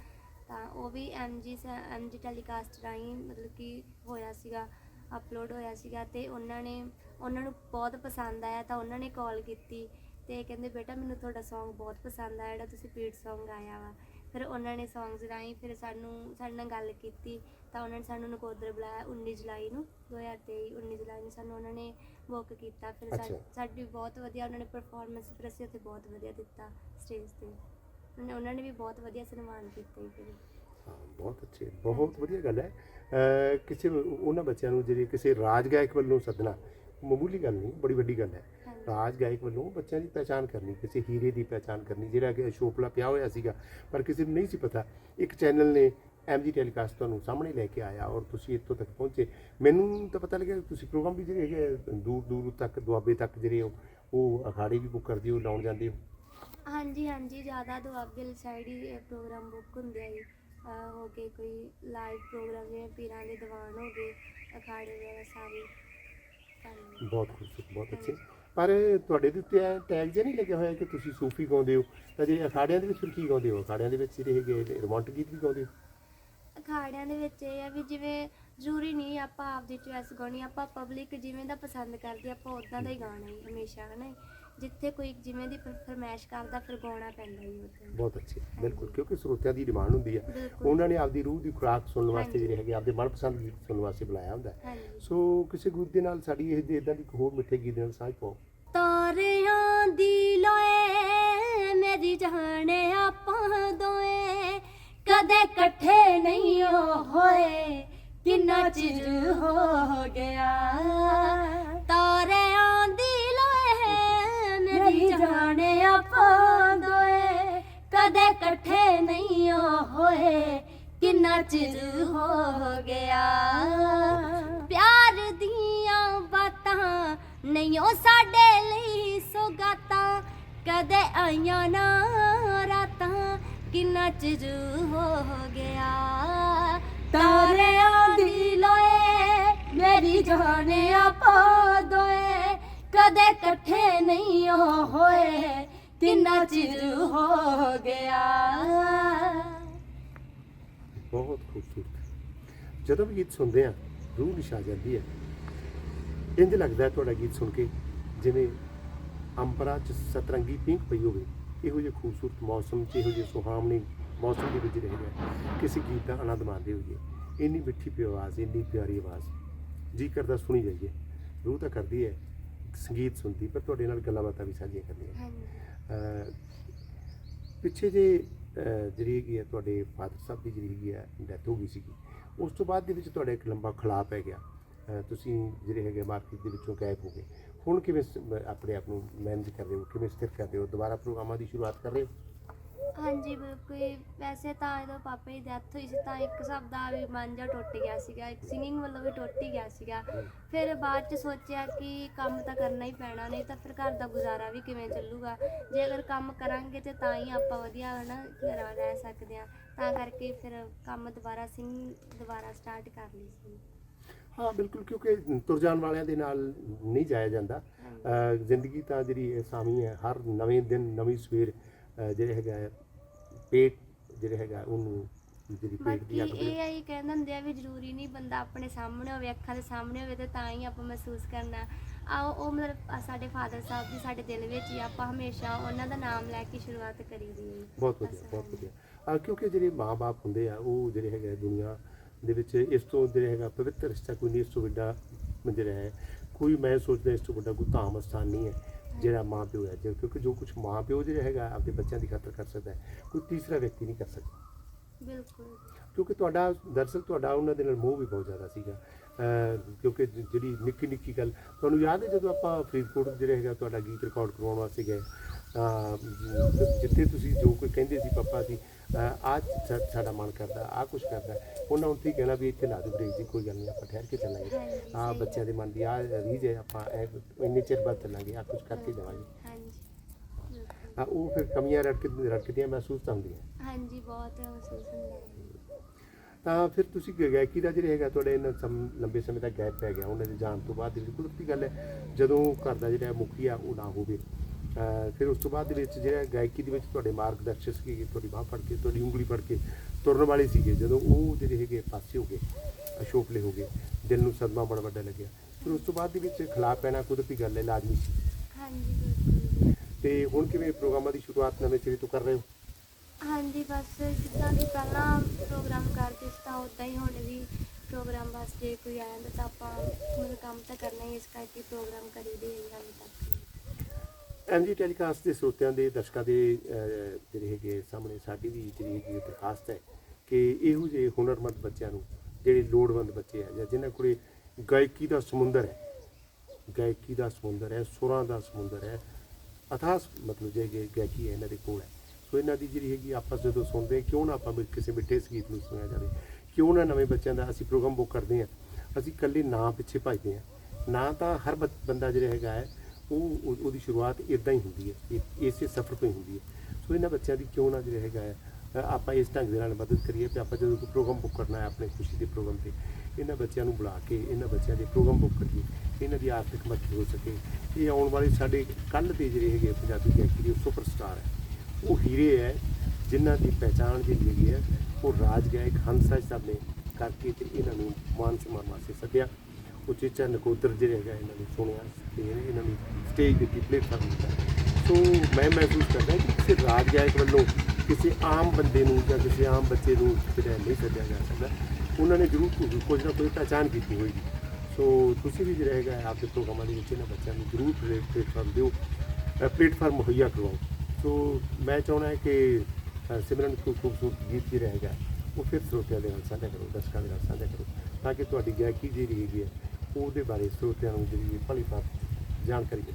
ਤਾਂ ਉਹ ਵੀ ਐਮਜੀ ਐਮਜੀ ਟੈਲੀਕਾਸਟ ਰਾਹੀਂ ਮਤਲਬ ਕਿ ਹੋਇਆ ਸੀਗਾ ਅਪਲੋਡ ਹੋਇਆ ਸੀਗਾ, ਤੇ ਉਹਨਾਂ ਨੇ, ਉਹਨਾਂ ਨੂੰ ਬਹੁਤ ਪਸੰਦ ਆਇਆ, ਤਾਂ ਉਹਨਾਂ ਨੇ ਕਾਲ ਕੀਤੀ, ਤੇ ਕਹਿੰਦੇ, ਬੇਟਾ, ਮੈਨੂੰ ਤੁਹਾਡਾ Song ਬਹੁਤ ਪਸੰਦ ਆਇਆ, ਜਿਹੜਾ ਤੁਸੀਂ ਪੀਟ Song ਆਇਆ ਵਾ। ਫਿਰ ਉਹਨਾਂ ਨੇ Songs ਰਾਹੀਂ ਫਿਰ ਸਾਨੂੰ, ਸਾਡੇ ਨਾਲ ਗੱਲ ਕੀਤੀ ਤਾਂ ਉਹਨਾਂ ਨੇ ਸਾਨੂੰ ਨਕੋਦਰ ਬੁਲਾਇਆ 19 ਜੁਲਾਈ ਨੂੰ 2023 19 ਜੁਲਾਈ ਨੂੰ ਸਾਨੂੰ ਉਹਨਾਂ ਨੇ ਬੁੱਕ ਕੀਤਾ। ਫਿਰ ਸਾ- ਅੱਛਾ। ਸਾਡੀ ਬਹੁਤ ਵਧੀਆ ਉਹਨਾਂ ਨੇ ਪਰਫਾਰਮੈਂਸ ਫਿਰ ਅਸੀਂ ਉੱਥੇ ਬਹੁਤ ਵਧੀਆ ਦਿੱਤਾ ਸਟੇਜ ਤੇ। ਉਹਨੇ- ਉਹਨਾਂ ਨੇ ਵੀ ਬਹੁਤ ਵਧੀਆ ਸਨਮਾਨ ਕੀਤਾ ਜੀ ਫਿਰ। ਹਾਂ ਬਹੁਤ ਅੱਛੇ ਬਹੁਤ ਵਧੀਆ ਗੱਲ ਹੈ। ਅਹ ਕਿਸੇ ਉਹਨਾਂ ਬੱਚਿਆਂ ਨੂੰ ਜਿਹੜੇ ਕਿਸੇ ਰਾਜ ਗਾਇਕ ਵੱਲੋਂ ਸੱਦਣਾ ਮਾਮੂਲੀ ਗੱਲ ਨਹੀਂ ਬੜੀ ਵੱਡੀ ਗੱਲ ਹੈ। ਹਾਂਜੀ। ਰਾਜ ਗਾਇਕ ਵੱਲੋਂ ਬੱਚਿਆਂ ਦੀ ਪਹਿਚਾਨ ਕਰਨੀ ਕਿਸੇ ਹੀਰੇ ਦੀ ਪਹਿਚਾਨ ਕਰਨੀ ਜਿਹੜਾ ਕਿ ਅਸ਼ੋਕਲਾ ਪਿਆ ਹੋਇਆ ਸੀਗਾ ਪਰ ਕਿਸੇ ਨੂੰ ਨਹੀਂ ਸੀ ਪਤਾ ਇੱਕ ਚੈਨਲ ਨੇ ਐਮਜੀ ਟੈਲੀਕਾਸਟ ਤੁਹਾਨੂੰ ਸਾਹਮਣੇ ਲੈ ਕੇ ਆਇਆ ਔਰ ਤੁਸੀਂ ਇੱਥੋਂ ਤੱਕ ਪਹੁੰਚੇ। ਮੈਨੂੰ ਤਾਂ ਪਤਾ ਲੱਗਿਆ ਕਿ ਤੁਸੀਂ ਪ੍ਰੋਗਰਾਮ ਵੀ ਜਿਹੜੇ ਹੈਗੇ ਦੂਰ ਦੂਰ ਤੱਕ ਦੁਆਬੇ ਤੱਕ ਜਿਹੜੇ ਉਹ ਉਹ ਅਖਾੜੇ ਵੀ ਬੁੱਕ ਕਰਦੇ ਹੋ ਲਾਉਣ ਜਾਂਦੇ ਹੋ? ਹਾਂਜੀ ਹਾਂਜੀ ਜ਼ਿਆਦਾ ਦੁਆਬੇ ਵਾਲੀ ਸਾਈਡ ਹੀ ਪ੍ਰੋਗਰਾਮ ਬੁੱਕ ਹੁੰਦੇ ਆ ਜੀ। ਹੋ ਗਏ ਕੋਈ ਲਾਈਵ ਪ੍ਰੋਗਰਾਮ ਜਿਵੇਂ ਪੀਰਾਂ ਦੇ ਦੀਵਾਨ ਹੋ ਗਏ ਅਖਾੜੇ ਵਗੈਰਾ ਸਾਰੇ। ਬਹੁਤ ਖੂਬਸੂਰਤ ਬਹੁਤ ਅੱਛੇ। ਪਰ ਤੁਹਾਡੇ ਦੇ ਉੱਤੇ ਟੈਗ ਜਿਹਾ ਨਹੀਂ ਲੱਗਿਆ ਹੋਇਆ ਕਿ ਤੁਸੀਂ ਸੂਫੀ ਗਾਉਂਦੇ ਹੋ? ਤਾਂ ਜੇ ਅਖਾੜਿਆਂ ਦੇ ਵਿੱਚ ਫਿਰ ਕੀ ਗਾਉਂਦੇ ਹੋ? ਅਖਾੜਿਆਂ ਦੇ ਵਿੱਚ ਜਿਹੜੇ ਹੈਗੇ ਰੋਮਾਂਟਿਕ ਗੀਤ ਵੀ ਗਾਉਂਦੇ ਹੋ? ਅਖਾੜਿਆਂ ਦੇ ਵਿੱਚ ਇਹ ਆ ਵੀ ਜਿਵੇਂ ਜ਼ਰੂਰੀ ਨਹੀਂ ਆਪਾਂ ਆਪਦੀ ਚੋਇਸ ਗਾਉਣੀ ਆਪਾਂ ਪਬਲਿਕ ਜਿਵੇਂ ਦਾ ਪਸੰਦ ਕਰਦੀ ਆਪਾਂ ਉਦਾਂ ਦਾ ਹੀ ਗਾਣਾ ਹੀ ਹਮੇਸ਼ਾ ਹਨਾ? ਜਿੱਥੇ ਕੋਈ ਜਿਵੇਂ ਦੀ ਫਰ- ਫਰਮਾਇਸ਼ ਕਰਦਾ ਫਿਰ ਗਾਉਣਾ ਪੈਂਦਾ ਜੀ ਉੱਥੇ। ਬਹੁਤ ਅੱਛੇ ਬਿਲਕੁਲ ਕਿਉਂਕਿ ਸਰੋਤਿਆਂ ਦੀ ਡਿਮਾਂਡ ਹੁੰਦੀ ਹੈ ਉਹਨਾਂ ਨੇ ਆਪਦੀ ਰੂਹ ਦੀ ਖੁਰਾਕ ਸੁਣਨ ਵਾਸਤੇ। ਜਿਹੜੇ ਹੈਗੇ ਆਪਦੇ ਮਨਪਸੰਦ ਗੀਤ ਸੁਣਨ ਵਾਸਤੇ ਬੁਲਾਇਆ ਹੁੰਦਾ। ਹੈ। ਸੋ ਕਿਸੇ ਗੀਤ ਦੇ ਨਾਲ ਸਾਡੀ ਇਹ ਇਦਾਂ ਦੀ ਇੱਕ ਹੋਰ ਮਿੱਠੇ ਗੀਤ ਦੇ ਨਾਲ ਸਾਂਝ ਪਾਓ। ਤਾਰਿਆਂ ਦੀ ਲੋਏ ਮੇਰੀ ਜਾਨ ਆਪਾਂ ਦੋਏ ਕਦੇ ਇਕੱਠੇ ਨਹੀਂ ਹੋਏ। ਕਿੰਨਾ ਚਿਰ ਹੋ ਗਿਆ। ਤਾਰਿਆਂ ਦੀ ਲੋਏ ਮੇਰੀ ਮੇਰੀ ਜਾਨ ਜਾਨ ਆਪਾਂ ਦੋਏ। ਕਦੇ ਇਕੱਠੇ ਨਹੀਂ ਹੋਏ। ਕਿੰਨਾ ਚਿਰ ਹੋ ਗਿਆ। ਪਿਆਰ ਦੀਆਂ ਬਾਤਾਂ ਨਹੀਂ ਉਹ ਸਾਡੇ ਲਈ ਸੋਗਾਤਾਂ। ਕਦੇ ਆਈਆਂ ਨਾ ਰਾਤਾਂ। ਕਿੰਨਾ ਚਿਰ ਹੋ ਗਿਆ। ਤਾਰਿਆਂ ਦੀ ਲੋਏ ਮੇਰੀ ਜਾਨ ਆਪਾਂ ਦੋਏ। ਕਦੇ ਇਕੱਠੇ ਨਹੀਂ ਹੋਏ ਕਿੰਨਾ ਚਿਰ ਹੋ ਗਿਆ। ਬਹੁਤ ਖੂਬਸੂਰਤ। ਜਦੋਂ ਵੀ ਗੀਤ ਸੁਣਦੇ ਆ ਰੂਹ ਨਿਸ਼ਾ ਜਾਂਦੀ ਹੈ। ਇੰਜ ਲੱਗਦਾ ਤੁਹਾਡਾ ਗੀਤ ਸੁਣ ਕੇ ਜਿਵੇਂ ਅੰਬਰਾਂ 'ਚ ਸਤਰੰਗੀ ਪਿੰਕ ਪਈ ਹੋਵੇ। ਇਹੋ ਜਿਹੇ ਖੂਬਸੂਰਤ ਮੌਸਮ 'ਚ ਇਹੋ ਜਿਹੇ ਸੁਹਾਵਣੇ ਮੌਸਮ ਦੇ ਵਿੱਚ ਰਹਿ ਗਿਆ ਕਿਸੇ ਗੀਤ ਦਾ ਆਨੰਦ ਮਾਣਦੇ ਹੋਈਏ ਇੰਨੀ ਮਿੱਠੀ ਪਿ ਆਵਾਜ਼ ਇੰਨੀ ਪਿਆਰੀ ਆਵਾਜ਼ ਜੀ ਕਰਦਾ ਸੁਣੀ ਜਾਈਏ ਰੂਹ ਤਾਂ ਕਰਦੀ ਹੈ ਸੰਗੀਤ ਸੁਣਦੀ ਪਰ ਤੁਹਾਡੇ ਨਾਲ ਗੱਲਾਂ ਬਾਤਾਂ ਵੀ ਸਾਂਝੀਆਂ ਅਹ ਪਿੱਛੇ ਜੇ ਜਿਹੜੀ ਹੈਗੀ ਹੈ ਤੁਹਾਡੇ ਫਾਦਰ ਸਾਹਿਬ ਦੀ ਜਿਹੜੀ ਹੈਗੀ ਹੈ ਡੈਥ ਹੋ ਗਈ ਸੀਗੀ ਉਸ ਤੋਂ ਬਾਅਦ ਦੇ ਵਿੱਚ ਤੁਹਾਡਾ ਇੱਕ ਲੰਬਾ ਖਲਾਅ ਪੈ ਗਿਆ। ਤੁਸੀਂ ਜਿਹੜੇ ਹੈਗੇ ਮਾਰਕੀਟ ਦੇ ਵਿੱਚੋਂ ਗਾਇਬ ਹੋ ਗਏ। ਹੁਣ ਕਿਵੇਂ ਸ- ਆਪਣੇ ਆਪ ਨੂੰ ਮੈਨੇਜ ਕਰ ਰਹੇ ਹੋ? ਕਿਵੇਂ ਸਥਿਰ ਕਰ ਰਹੇ ਹੋ? ਦੁਬਾਰਾ ਪ੍ਰੋਗਰਾਮਾਂ ਦੀ ਸ਼ੁਰੂਆਤ ਕਰ ਰਹੇ ਹੋ? ਹਾਂਜੀ ਬਿਲਕੁਲ ਵੈਸੇ ਤਾਂ ਜਦੋਂ ਪਾਪਾ ਦੀ ਡੈਥ ਹੋਈ ਸੀ ਤਾਂ ਇੱਕ ਹਿਸਾਬ ਦਾ ਵੀ ਮਨ ਜਿਹਾ ਟੁੱਟ ਗਿਆ ਸੀਗਾ। ਇੱਕ ਸਿੰਗਿੰਗ ਵੱਲੋਂ ਵੀ ਟੁੱਟ ਹੀ ਗਿਆ ਸੀਗਾ। ਫਿਰ ਬਾਅਦ ਚ ਸੋਚਿਆ ਕਿ ਕੰਮ ਤਾਂ ਕਰਨਾ ਹੀ ਪੈਣਾ ਨਹੀਂ ਤਾਂ ਫਿਰ ਘਰ ਦਾ ਗੁਜ਼ਾਰਾ ਵੀ ਕਿਵੇਂ ਚੱਲੂਗਾ? ਜੇ ਅਗਰ ਕੰਮ ਕਰਾਂਗੇ ਤੇ ਤਾਂ ਹੀ ਆਪਾਂ ਵਧੀਆ ਹਨਾ ਘਰਾਂ ਰਹਿ ਸਕਦੇ ਆ ਤਾਂ ਕਰਕੇ ਫਿਰ ਕੰਮ ਦੁਬਾਰਾ ਸਿੰਗ ਦੁਬਾਰਾ ਸਟਾਰਟ ਕਰ ਲਈ ਸੀ। ਹਾਂ ਬਿਲਕੁਲ ਕਿਉਂਕਿ ਤੁਰ ਜਾਣ ਵਾਲਿਆਂ ਦੇ ਨਾਲ ਨਹੀਂ ਜਾਇਆ ਜਾਂਦਾ। ਅਹ ਜ਼ਿੰਦਗੀ ਤਾਂ ਜਿਹੜੀ ਸਾਮੀ ਹੈ ਹਰ ਨਵੇਂ ਦਿਨ ਨਵੀਂ ਸਵੇਰ ਅਹ ਜਿਹੜੇ ਹੈਗਾ ਹੈ, ਪੇਟ ਜਿਹੜੇ ਹੈਗਾ ਉਹਨੂੰ ਜਿਹੜੀ ਪੇਟ ਬਾਕੀ ਦੀ ਅੱਗ ਇਹ ਆਈ ਕਹਿੰਦੇ ਹੁੰਦੇ ਆ ਵੀ ਜ਼ਰੂਰੀ ਨਹੀਂ ਬੰਦਾ ਆਪਣੇ ਸਾਹਮਣੇ ਹੋਵੇ ਅੱਖਾਂ ਦੇ ਸਾਹਮਣੇ ਹੋਵੇ ਤੇ ਤਾਂ ਹੀ ਆਪਾਂ ਮਹਿਸੂਸ ਕਰਨਾ। ਆ ਉਹ ਮਤਲਬ ਸਾਡੇ ਫਾਦਰ ਸਾਹਿਬ ਦੀ ਸਾਡੇ ਦਿਲ ਵਿੱਚ ਹੀ ਆ, ਆਪਾਂ ਹਮੇਸ਼ਾ ਉਹਨਾਂ ਦਾ ਨਾਮ ਲੈ ਕੇ ਸ਼ੁਰੂਆਤ ਕਰੀਦੀ ਹੈ। ਬਹੁਤ ਵਧੀਆ ਬਹੁਤ ਵਧੀਆ। ਆ ਕਿਉਂਕਿ ਜਿਹੜੇ ਮਾਪੇ ਹੁੰਦੇ ਆ ਉਹ ਜਿਹੜੇ ਹੈਗੇ ਦੁਨੀਆ ਦੇ ਵਿੱਚ ਇਸ ਤੋਂ ਜਿਹੜੇ ਹੈਗਾ ਪਵਿੱਤਰ ਰਿਸ਼ਤਾ ਕੋਈ ਨਹੀਂ ਇਸ ਤੋਂ ਵੱਡਾ ਜਿਹੜਾ ਹੈ। ਕੋਈ ਮੈਂ ਸੋਚਦਾ ਇਸ ਤੋਂ ਵੱਡਾ ਕੋਈ ਧਾਮ ਸਥਾਨ ਨਹੀਂ ਹੈ ਜਿਹੜਾ ਮਾਂ ਪਿਓ ਹੈ। ਜੇ- ਕਿਉਂਕਿ ਜੋ ਕੁਝ ਮਾਂ ਪਿਓ ਜਿਹੜਾ ਹੈਗਾ ਆਪਣੇ ਬੱਚਿਆਂ ਦੀ ਖਾਤਰ ਕਰ ਸਕਦਾ ਹੈ ਕੋਈ ਤੀਸਰਾ ਵਿਅਕਤੀ ਨਹੀਂ ਕਰ ਸਕਦਾ। ਬਿਲਕੁਲ। ਕਿਉਂਕਿ ਤੁਹਾਡਾ ਦਰਅਸਲ ਤੁਹਾਡਾ ਉਹਨਾਂ ਦੇ ਨਾਲ ਮੋਹ ਵੀ ਬਹੁਤ ਜ਼ਿਆਦਾ ਸੀਗਾ। ਕਿਉਂਕਿ ਜਿਹੜੀ ਨਿੱਕੀ ਨਿੱਕੀ ਗੱਲ ਤੁਹਾਨੂੰ ਯਾਦ ਹੈ ਜਦੋਂ ਆਪਾਂ ਫਰੀਦਕੋਟ ਜਿਹੜੇ ਹੈਗਾ ਤੁਹਾਡਾ ਗੀਤ ਰਿਕਾਰਡ ਕਰਵਾਉਣ ਵਾਸਤੇ ਗਏ? ਜਿੱਥੇ ਤੁਸੀਂ ਜੋ ਕੋਈ ਕਹਿੰਦੇ ਸੀ ਪਾਪਾ ਸੀ ਆ ਸਾਡਾ ਮਨ ਕਰਦਾ ਆ ਕੁਝ ਕਰਦਾ ਉਹਨਾਂ ਉੱਥੇ ਹੀ ਕਹਿਣਾ ਵੀ ਇੱਥੇ ਲਾ ਦਿਓ ਬ੍ਰੇਕ ਜੀ ਕੋਈ ਗੱਲ ਨਹੀਂ ਆਪਾਂ ਠਹਿਰ ਕੇ ਚੱਲਾਂਗੇ। ਆ ਬੱਚਿਆਂ ਦੇ ਮਨ ਦੀ ਆ ਰੀਝ ਹੈ ਆਪਾਂ ਇੰਨੇ ਚਿਰ ਬਾਅਦ ਚੱਲਾਂਗੇ ਆ ਕੁਝ ਕਰਕੇ ਜਾਵਾਂਗੇ। ਹਾਂਜੀ। ਬਿਲਕੁਲ। ਆ ਉਹ ਫਿਰ ਕਮੀਆਂ ਰੜਕ ਰੜਕਦੀਆਂ ਮਹਿਸੂਸ ਤਾਂ ਹੁੰਦੀਆਂ। ਹਾਂਜੀ ਬਹੁਤ ਮਹਿਸੂਸ ਹੁੰਦਾ ਤਾਂ ਫਿਰ ਤੁਸੀਂ ਗਾਇਕੀ ਦਾ ਜਿਹੜਾ ਹੈਗਾ ਤੁਹਾਡੇ ਇਹਨਾਂ ਸਮ ਲੰਬੇ ਸਮੇਂ ਦਾ ਗੈਪ ਪੈ ਗਿਆ ਉਹਨਾਂ ਦੇ ਜਾਣ ਤੋਂ ਬਾਅਦ ਦੇ ਵਿੱਚ ਕੁਦਰਤੀ ਗੱਲ ਹੈ ਜਦੋਂ ਘਰ ਦਾ ਜਿਹੜਾ ਮੁਖੀ ਆ ਉਹ ਨਾ ਹੋਵੇ। ਫਿਰ ਉਸ ਤੋਂ ਬਾਅਦ ਦੇ ਵਿੱਚ ਜਿਹੜਾ ਗਾਇਕੀ ਦੇ ਵਿੱਚ ਤੁਹਾਡੇ ਮਾਰਗਦਰਸ਼ਕ ਸੀਗੇ ਤੁਹਾਡੀ ਬਾਹ ਫੜ ਕੇ ਤੁਹਾਡੀ ਉਂਗਲੀ ਫੜ ਕੇ ਤੁਰਨ ਵਾਲੇ ਸੀਗੇ ਜਦੋਂ ਉਹ ਜਿਹੜੇ ਹੈਗੇ ਪਾਸੇ ਹੋ ਗਏ ਅਸ਼ੋਕਲੇ ਹੋ ਗਏ ਦਿਲ ਨੂੰ ਸਦਮਾ ਬੜਾ ਵੱਡਾ ਲੱਗਿਆ। ਫਿਰ ਉਸ ਤੋਂ ਬਾਅਦ ਦੇ ਵਿੱਚ ਖਿਲਾਫ ਪੈਣਾ ਕੁਦਰਤੀ ਗੱਲ ਹੈ ਲਾਜ਼ਮੀ ਸੀ। ਹਾਂਜੀ ਬਿਲਕੁਲ। ਤੇ ਹੁਣ ਕਿਵੇਂ ਪ੍ਰੋਗਰਾਮਾਂ ਦੀ ਸ਼ੁਰੂਆਤ ਨਵੇਂ ਸਿਰੇ ਤੋਂ ਕਰ ਰਹੇ ਹੋ? ਹਾਂਜੀ ਬਸ ਜਿੱਦਾਂ ਦੀ ਪਹਿਲਾਂ ਪ੍ਰੋਗਰਾਮ ਕਰਦੇ ਸੀ ਤਾਂ ਉਦਾਂ ਹੀ ਹੁਣ ਵੀ ਪ੍ਰੋਗਰਾਮ ਵਾਸਤੇ ਕੋਈ ਆ ਜਾਂਦਾ ਤਾਂ ਆਪਾਂ ਮਤਲਬ ਕੰਮ ਤਾਂ ਕਰਨਾ ਹੀ ਇਸ ਕਰਕੇ ਪ੍ਰੋਗਰਾਮ ਕਰੀਦੇ ਹੀ ਹਾਲੇ ਤੱਕ। ਐਮਜੀ ਟੈਲੀਕਾਸਟ ਦੇ ਸਰੋਤਿਆਂ ਦੇ ਦਰਸ਼ਕਾਂ ਦੇ ਜਿਹੜੇ ਹੈਗੇ ਸਾਹਮਣੇ ਸਾਡੀ ਵੀ ਜਿਹੜੀ ਹੈਗੀ ਦਰਖਾਸਤ ਹੈ ਕਿ ਇਹੋ ਜਿਹੇ ਹੁਨਰਮੰਦ ਬੱਚਿਆਂ ਨੂੰ ਜਿਹੜੇ ਲੋੜਵੰਦ ਬੱਚੇ ਆ ਜਾਂ ਜਿਨ੍ਹਾਂ ਕੋਲੇ ਗਾਇਕੀ ਦਾ ਸਮੁੰਦਰ ਹੈ ਗਾਇਕੀ ਦਾ ਸਮੁੰਦਰ ਹੈ ਸੁਰਾਂ ਦਾ ਸਮੁੰਦਰ ਹੈ ਅਥਾਸ ਮਤਲਬ ਜੇ ਗਾਇਕੀ ਹੈ ਇਹਨਾਂ ਦੇ ਕੋਲ ਹੈ। ਸੋ ਇਹਨਾਂ ਦੀ ਜਿਹੜੀ ਹੈਗੀ ਆਪਸ ਜਦੋਂ ਸੁਣਦੇ ਹਾਂ, ਕਿਉਂ ਨਾ ਆਪਾਂ ਵੀ ਕਿਸੇ ਮਿੱਠੇ ਸੰਗੀਤ ਨੂੰ ਸੁਣਿਆ ਜਾਵੇ ਕਿਉਂ ਨਾ ਨਵੇਂ ਬੱਚਿਆਂ ਦਾ ਅਸੀਂ ਪ੍ਰੋਗਰਾਮ ਬੁੱਕ ਕਰਦੇ ਹਾਂ ਅਸੀਂ ਇਕੱਲੇ ਨਾਂ ਪਿੱਛੇ ਭੱਜਦੇ ਹਾਂ। ਨਾ ਤਾਂ ਹਰ ਬੱਚ- ਬੰਦਾ ਜਿਹੜਾ ਹੈਗਾ ਹੈ ਉਹ ਉਹ- ਉਹਦੀ ਸ਼ੁਰੂਆਤ ਇਦਾਂ ਹੀ ਹੁੰਦੀ ਹੈ। ਇਹ- ਇਸੇ ਸਫ਼ਰ ਤੋਂ ਹੀ ਹੁੰਦੀ ਹੈ। ਸੋ ਇਹਨਾਂ ਬੱਚਿਆਂ ਦੀ ਕਿਉਂ ਨਾ ਜਿਹੜਾ ਹੈਗਾ ਹੈ ਅ, ਆਪਾਂ ਇਸ ਢੰਗ ਦੇ ਨਾਲ ਮਦਦ ਕਰੀਏ ਕਿ ਆਪਾਂ ਜਦੋਂ ਕੋਈ ਪ੍ਰੋਗਰਾਮ ਬੁੱਕ ਕਰਨਾ ਹੈ ਆਪਣੇ ਖੁਸ਼ੀ ਦੇ ਪ੍ਰੋਗਰਾਮ ਤੇ ਇਹਨਾਂ ਬੱਚਿਆਂ ਨੂੰ ਬੁਲਾ ਕੇ ਇਹਨਾਂ ਬੱਚਿਆਂ ਦੇ ਪ੍ਰੋਗਰਾਮ ਬੁੱਕ ਕਰੀਏ ਇਹਨਾਂ ਦੀ ਆਰਥਿਕ ਮਦਦ ਹੋ ਸਕੇ। ਇਹ ਆਉਣ ਵਾਲੇ ਸਾਡੇ ਕੱਲ੍ਹ ਦੇ ਜਿਹੜੇ ਹੈਗੇ ਪੰਜਾਬੀ ਗਾਇਕੀ ਦੇ ਸੁਪਰਸਟਾਰ ਹੈ। ਉਹ ਹੀਰੇ ਹੈ ਜਿਨ੍ਹਾਂ ਦੀ ਪਹਿਚਾਣ ਜਿਹੜੀ ਹੈਗੀ ਹੈ ਉਹ ਰਾਜ ਗਾਇਕ ਹੰਸਰਾਜ ਸਾਹਿਬ ਨੇ ਕਰਕੇ ਤੇ ਇਹਨਾਂ ਨੂੰ ਮਾਨ ਸਨਮਾਨ ਵਾਸਤੇ ਸੱਦਿਆ। ਉਚੇਚਾ ਨਕੋਦਰ ਜਿਹੜੇ ਹੈਗਾ ਇਹਨਾਂ ਨੂੰ ਸੁਣਿਆ ਤੇ ਇਹਨਾਂ ਨੂੰ ਸਟੇਜ ਦਿੱਤੀ ਪਲੇਟਫਾਰਮ ਦਿੱਤਾ ਸੋ ਮੈਂ ਮਹਿਸੂਸ ਕਰਦਾ ਕਿ ਕਿਸੇ ਰਾਜ ਗਾਇਕ ਵੱਲੋਂ ਕਿਸੇ ਆਮ ਬੰਦੇ ਨੂੰ ਜਾਂ ਕਿਸੇ ਆਮ ਬੱਚੇ ਨੂੰ ਜਿਹੜਾ ਨਹੀਂ ਸੱਦਿਆ ਜਾ ਸਕਦਾ। ਉਹਨਾਂ ਨੇ ਜ਼ਰੂਰ ਕੁ- ਕੁਝ ਨਾ ਕੁਝ ਪਹਿਚਾਣ ਕੀਤੀ ਹੋਏਗੀ। ਸੋ ਤੁਸੀਂ ਵੀ ਜਿਹੜਾ ਹੈਗਾ, ਆਪਦੇ ਪ੍ਰੋਗਰਾਮਾਂ ਦੇ ਵਿੱਚ ਇਹਨਾਂ ਬੱਚਿਆਂ ਨੂੰ ਜ਼ਰੂਰ ਪਲੇਟਫਾਰਮ ਦਿਓ। ਪਲੇਟਫਾਰਮ ਮੁਹੱਈਆ ਕਰਵਾਓ। ਸੋ ਮੈਂ ਚਾਹੁੰਦਾ ਹਾਂ ਕਿ ਸਿਮਰਨ ਕੋਈ ਖੂਬਸੂਰਤ ਗੀਤ ਜਿਹੜਾ ਹੈਗਾ, ਉਹ ਫਿਰ ਸਰੋਤਿਆਂ ਦੇ ਨਾਲ ਸਾਂਝਾ ਕਰੋ, ਦਰਸ਼ਕਾਂ ਦੇ ਨਾਲ ਸਾਂਝਾ ਕਰੋ, ਤਾਂ ਕਿ ਤੁਹਾਡੀ ਗਾਇਕੀ ਜਿਹੜੀ ਹੈਗੀ ਹੈ ਉਹਦੇ ਬਾਰੇ ਸਰੋਤਿਆਂ ਨੂੰ ਜਿਹੜੀ ਭਲੀ ਭਾਂਤ ਜਾਣਕਾਰੀ ਮਿਲ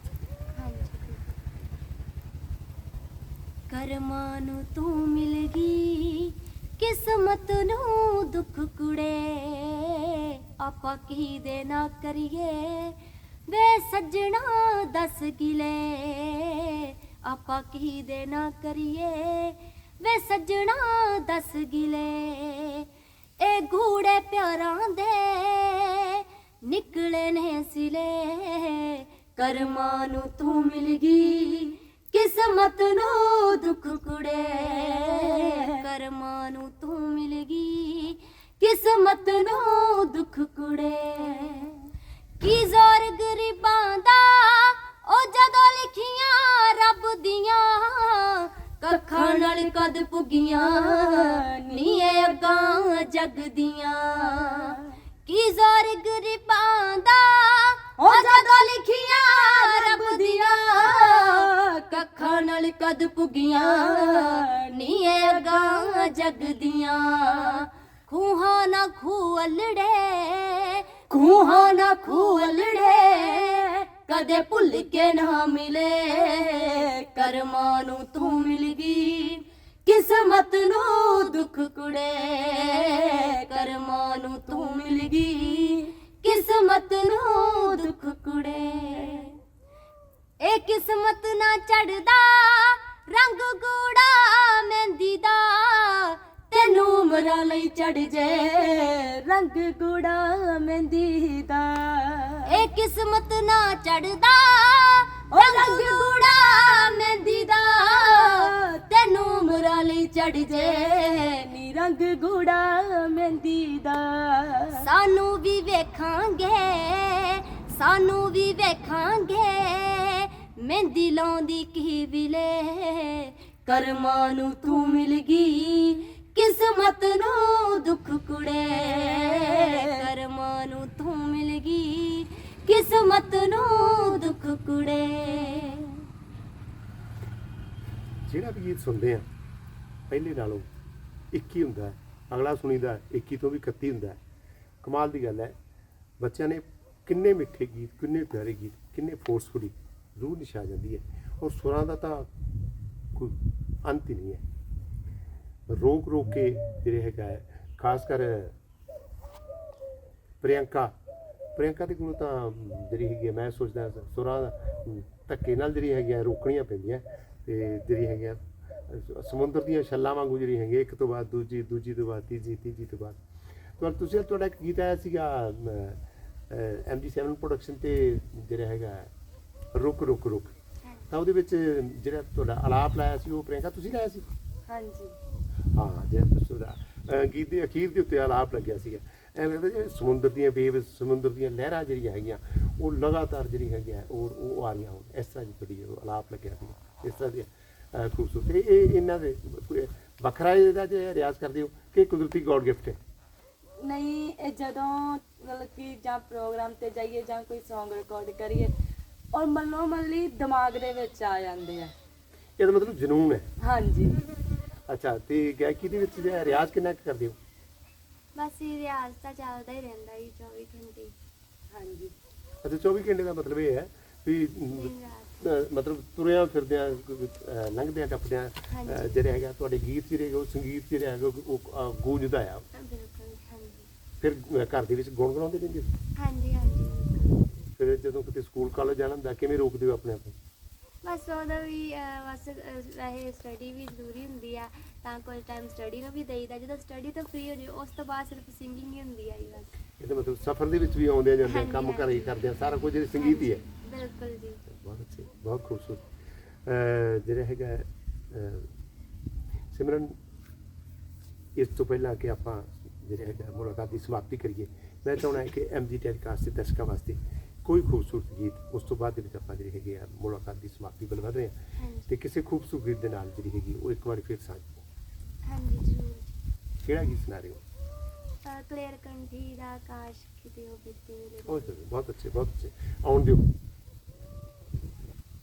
ਕਰਮਾਂ ਨੂੰ ਤੂੰ ਮਿਲ ਗਈ, ਕਿਸਮਤ ਨੂੰ ਦੁੱਖ ਕੁੜੇ। ਆਪਾਂ ਕੀ ਦੇ ਨਾ ਕਰੀਏ ਵੇ ਸੱਜਣਾ ਦੱਸ ਗਿਲੇ। ਆਪਾਂ ਕੀ ਦੇ ਨਾ ਕਰੀਏ ਵੇ ਸੱਜਣਾ ਦੱਸ ਗਿਲੇ। ਇਹ ਗੂੜੇ ਪਿਆਰਾਂ ਦੇ ਨਿਕਲੇ ਨੇ ਸਿਲੇ ਕਰਮਾਂ ਨੂੰ ਤੂੰ ਮਿਲ ਗਈ। ਕਿਸਮਤ ਨੂੰ ਦੁੱਖ ਦੁੱਖ ਕੁੜੇ ਕਰਮਾਂ ਨੂੰ ਤੂੰ ਮਿਲ ਗਈ। ਕਿਸਮਤ ਨੂੰ ਦੁੱਖ ਕੁੜੇ, ਇਹ ਕਿਸਮਤ ਨਾ ਚੜਦਾ ਰੰਗ ਗੂੜਾ ਮਹਿੰਦੀ ਦਾ। ਤੈਨੂੰ ਉਮਰਾਂ ਲਈ ਚੜ ਜੇ ਰੰਗ ਗੂੜਾ ਮਹਿੰਦੀ ਦਾ। ਇਹ ਕਿਸਮਤ ਨਾ ਚੜਦਾ ਰੰਗ ਗੂੜਾ ਮਹਿੰਦੀ ਦਾ ਤੈਨੂੰ ਉਮਰਾਂ ਲਈ ਚੜ ਜੇ। ਨੀ ਰੰਗ ਗੂੜਾ ਮਹਿੰਦੀ ਦਾ। ਸਾਨੂੰ ਵੀ ਵੇਖਾਂਗੇ ਸਾਨੂੰ ਵੀ ਵੇਖਾਂਗੇ। ਮਹਿੰਦੀ ਲਾਉਂਦੀ ਕੀ ਵਿਲੇ ਕਰਮਾਂ ਨੂੰ ਤੂੰ ਮਿਲ ਗਈ ਕਿਸਮਤ ਨੂੰ ਦੁੱਖ ਕੁੜੇ। ਕਰਮਾਂ ਨੂੰ ਤੂੰ ਮਿਲ ਗਈ। ਕਿਸਮਤ ਨੂੰ ਦੁੱਖ ਕੁੜੇ। ਜਿਹੜਾ ਵੀ ਗੀਤ ਸੁਣਦੇ ਆ ਪਹਿਲੇ ਨਾਲੋਂ 21 ਹੁੰਦਾ ਹੈ, ਅਗਲਾ ਸੁਣੀਦਾ 21 ਤੋਂ ਵੀ 31 ਹੁੰਦਾ ਹੈ। ਕਮਾਲ ਦੀ ਗੱਲ ਹੈ ਬੱਚਿਆਂ ਨੇ ਕਿੰਨੇ ਮਿੱਠੇ ਗੀਤ ਕਿੰਨੇ ਪਿਆਰੇ ਗੀਤ ਕਿੰਨੇ ਫੋਰਸਫੁਲੀ ਰੂਹ ਨਿਸ਼ਾ ਜਾਂਦੀ ਹੈ। ਔਰ ਸੁਰਾਂ ਦਾ ਤਾਂ ਕੋਈ ਅੰਤ ਹੀ ਨਹੀਂ ਹੈ। ਰੋਕ ਰੋਕ ਕੇ ਜਿਹੜੇ ਹੈਗਾ ਹੈ, ਖਾਸ ਕਰ ਪ੍ਰਿਯੰਕਾ ਪ੍ਰਿਯੰਕਾ ਦੇ ਕੋਲ ਤਾਂ ਜਿਹੜੀ ਹੈਗੀ ਹੈ, ਮੈਂ ਸੋਚਦਾ ਸੁਰਾਂ ਧੱਕੇ ਨਾਲ ਜਿਹੜੀ ਹੈਗੀ ਹੈ, ਰੋਕਣੀਆਂ ਪੈਂਦੀਆਂ। ਤੇ ਜਿਹੜੀ ਹੈਗੀ ਅ, ਸਮੁੰਦਰ ਦੀਆਂ ਛੱਲਾਂ ਵਾਂਗੂ ਜਿਹੜੀ ਹੈਗੀ ਇੱਕ ਤੋਂ ਬਾਅਦ ਦੂਜੀ ਦੂਜੀ ਤੋਂ ਬਾਅਦ ਤੀਜੀ ਤੀਜੀ ਤੋਂ ਬਾਅਦ। ਤੁਹਾ ਤੁਸੀਂ ਤੁਹਾਡਾ ਇੱਕ ਗੀਤ ਆਇਆ ਸੀਗਾ MG7 ਪ੍ਰੋਡਕਸ਼ਨ ਤੇ ਜਿਹੜਾ ਹੈਗਾ ਰੁਕ ਰੁਕ ਰੁਕ। ਤਾਂ ਉਹਦੇ ਵਿੱਚ ਜਿਹੜਾ ਤੁਹਾਡਾ ਆਲਾਪ ਲਾਇਆ ਸੀ ਉਹ ਪ੍ਰਿਯੰਕਾ ਤੁਸੀਂ ਲਾਇਆ ਸੀ? ਹਾਂਜੀ। ਹਾਂ ਜਿਹੜਾ ਤੁਸੀਂ ਉਹਦਾ ਅਹ ਗੀਤ ਦੇ ਅਖੀਰ ਦੇ ਉੱਤੇ ਆਲਾਪ ਲੱਗਿਆ ਸੀਗਾ। ਐਵੇਂ ਲੱਗਦਾ ਸਮੁੰਦਰ ਦੀਆਂ ਵੇਵ ਸਮੁੰਦਰ ਦੀਆਂ ਲਹਿਰਾਂ ਜਿਹੜੀਆਂ ਹੈਗੀਆਂ ਉਹ ਲਗਾਤਾਰ ਜਿਹੜੀ ਹੈਗੀਆਂ ਉਹ ਉਹ ਆ ਰਹੀਆਂ ਹੋਣ। ਇਸ ਤਰ੍ਹਾਂ ਦੀ ਉਹ ਆਲਾਪ ਲੱਗਿਆ ਸੀ ਇਸ ਤਰ੍ਹਾਂ ਦੀ ਖੂਬਸੂਰਤ। ਇਹ ਇਹ ਇਹਨਾਂ ਦੇ ਵੱਖਰਾ ਇਹਦਾ ਜੇ ਰਿਆਜ਼ ਕਰਦੇ ਹੋ ਕਿ ਕੁਦਰਤੀ ਗੋਡ ਗਿਫਟ ਹੈ? ਨਹੀਂ ਇਹ ਜਦੋਂ ਮਤਲਬ ਕਿ ਜਾਂ ਪ੍ਰੋਗਰਾਮ ਤੇ ਜਾਈਏ ਜਾਂ ਕੋਈ Song ਰਿਕਾਰਡ ਕਰੀਏ ਔਰ ਮਨੋ ਮੱਲੀ ਦਿਮਾਗ ਦੇ ਵਿੱਚ ਆ ਜਾਂਦੇ ਆ। ਇਹਦਾ ਮਤਲਬ ਜਨੂਨ ਹੈ। ਹਾਂਜੀ। ਅੱਛਾ ਤੇ ਗਾਇਕੀ ਦੇ ਵਿੱਚ ਜਿਹੜਾ ਰਿਆਜ਼ ਕਿੰਨਾ ਕਰਦੇ ਹੋ? ਬਸ ਇਹ ਰਿਆਜ਼ ਤਾਂ ਚੱਲਦਾ ਹੀ ਰਹਿੰਦਾ ਜੀ 24 ਘੰਟੇ। ਹਾਂਜੀ ਅੱਛਾ 24 ਘੰਟੇ ਦਾ ਮਤਲਬ ਇਹ ਹੈ ਵੀ ਅਮ, ਦਿਨ ਰਾਤ ਅਹ ਮਤਲਬ ਤੁਰਿਆਂ ਫਿਰਦਿਆਂ ਅਹ ਲੰਘਦਿਆਂ ਟੱਪਦਿਆਂ ਅਹ ਹਾਂਜੀ। ਜਿਹੜੇ ਹੈਗਾ ਤੁਹਾਡੇ ਗੀਤ ਜਿਹੜੇ ਹੈਗੇ ਉਹ ਸੰਗੀਤ ਜਿਹੜੇ ਹੈਗੇ ਉਹ- ਉਹ ਅਹ ਗੂੰਜਦਾ ਆ ਹਾਂ, ਬਿਲਕੁਲ ਹਾਂਜੀ ਫਿਰ ਅਹ ਘਰ ਦੇ ਵਿੱਚ ਗੁਣਗੁਣਾਉਂਦੇ ਰਹਿੰਦੇ ਹੋ? ਹਾਂਜੀ ਹਾਂਜੀ ਬਿਲਕੁਲ। ਫਿਰ ਜਦੋਂ ਕਿਤੇ ਸਕੂਲ ਕਾਲਜ ਜਾਣਾ ਹੁੰਦਾ ਕਿਵੇਂ ਰੋਕਦੇ ਹੋ ਆਪਣੇ ਆਪ ਨੂੰ ਬਸ ਉਹਦਾ ਵੀ ਅਹ, ਬਸ ਅਹ, ਵੈਸੇ ਸਟੱਡੀ ਵੀ ਜ਼ਰੂਰੀ ਹੁੰਦੀ ਆ ਤਾਂ ਕੋਈ ਟਾਈਮ ਸਟੱਡੀ ਨੂੰ ਵੀ ਦੇਈਦਾ ਜਦੋਂ ਸਟੱਡੀ ਤੋਂ ਫ੍ਰੀ ਹੋ ਜਾਓ ਉਸ ਤੋਂ ਬਾਅਦ ਸਿਰਫ ਸਿੰਗਿੰਗ ਹੀ ਹੁੰਦੀ ਆ ਜੀ ਬਸ। ਇਹਦਾ ਮਤਲਬ ਸਫ਼ਰ ਦੇ ਵਿੱਚ ਵੀ ਆਉਂਦੇ ਜਾਂਦੇ ਆ, ਹਾਂਜੀ, ਕੰਮ ਘਰੇ ਹੀ। ਕਰਦੇ ਆ ਸਾਰਾ ਕੁਝ ਜਿਹੜੀ ਸੰਗੀਤ ਹੀ ਹੈ। ਬਿਲਕੁਲ ਜੀ। ਬਹੁਤ ਅੱਛੇ ਬਹੁਤ ਖੂਬਸੂਰਤ। ਅਹ ਜਿਹੜਾ ਹੈਗਾ ਅਹ ਸਿਮਰਨ ਇਸ ਤੋਂ ਪਹਿਲਾਂ ਕਿ ਆਪਾਂ ਜਿਹੜੇ ਹੈਗਾ ਮੁਲਾਕਾਤ ਦੀ ਸਮਾਪਤੀ ਕਰੀਏ ਮੈਂ ਚਾਹੁੰਦਾ ਹਾਂ ਕਿ ਐਮਜੀ ਟੈਲੀਕਾਸਟ ਦੇ ਦਰਸ਼ਕਾਂ ਵਾਸਤੇ ਕੋਈ ਖੂਬਸੂਰਤ ਗੀਤ ਉਸ ਤੋਂ ਬਾਅਦ ਦੇ ਵਿੱਚ ਆਪਾਂ ਜਿਹੜੇ ਹੈਗੇ ਆ ਮੁਲਾਕਾਤ ਦੀ ਸਮਾਪਤੀ ਵੱਲ ਵਧ ਰਹੇ ਹਾਂ। ਹਾਂਜੀ। ਤੇ ਕਿਸੇ ਖੂਬਸੂਰਤ ਗੀਤ ਦੇ ਨਾਲ ਜਿਹੜੀ ਹੈਗੀ ਉਹ ਇੱਕ ਵਾਰੀ ਫਿਰ ਸਾਂਝ ਹਾਂਜੀ ਜ਼ਰੂਰ। ਜੀ ਕਿਹੜਾ ਗੀਤ ਸੁਣਾ ਰਹੇ ਹੋ? ਕਲੇਰ ਕੰਠੀ ਦਾ ਆਕਾਸ਼ ਕਿਤੇ ਉਹ ਬੀਤੇ ਵੇਲੇ ਉਹ ਬਹੁਤ ਅੱਛੇ ਬਹੁਤ ਅੱਛੇ। ਆਉਣ ਦਿਓ।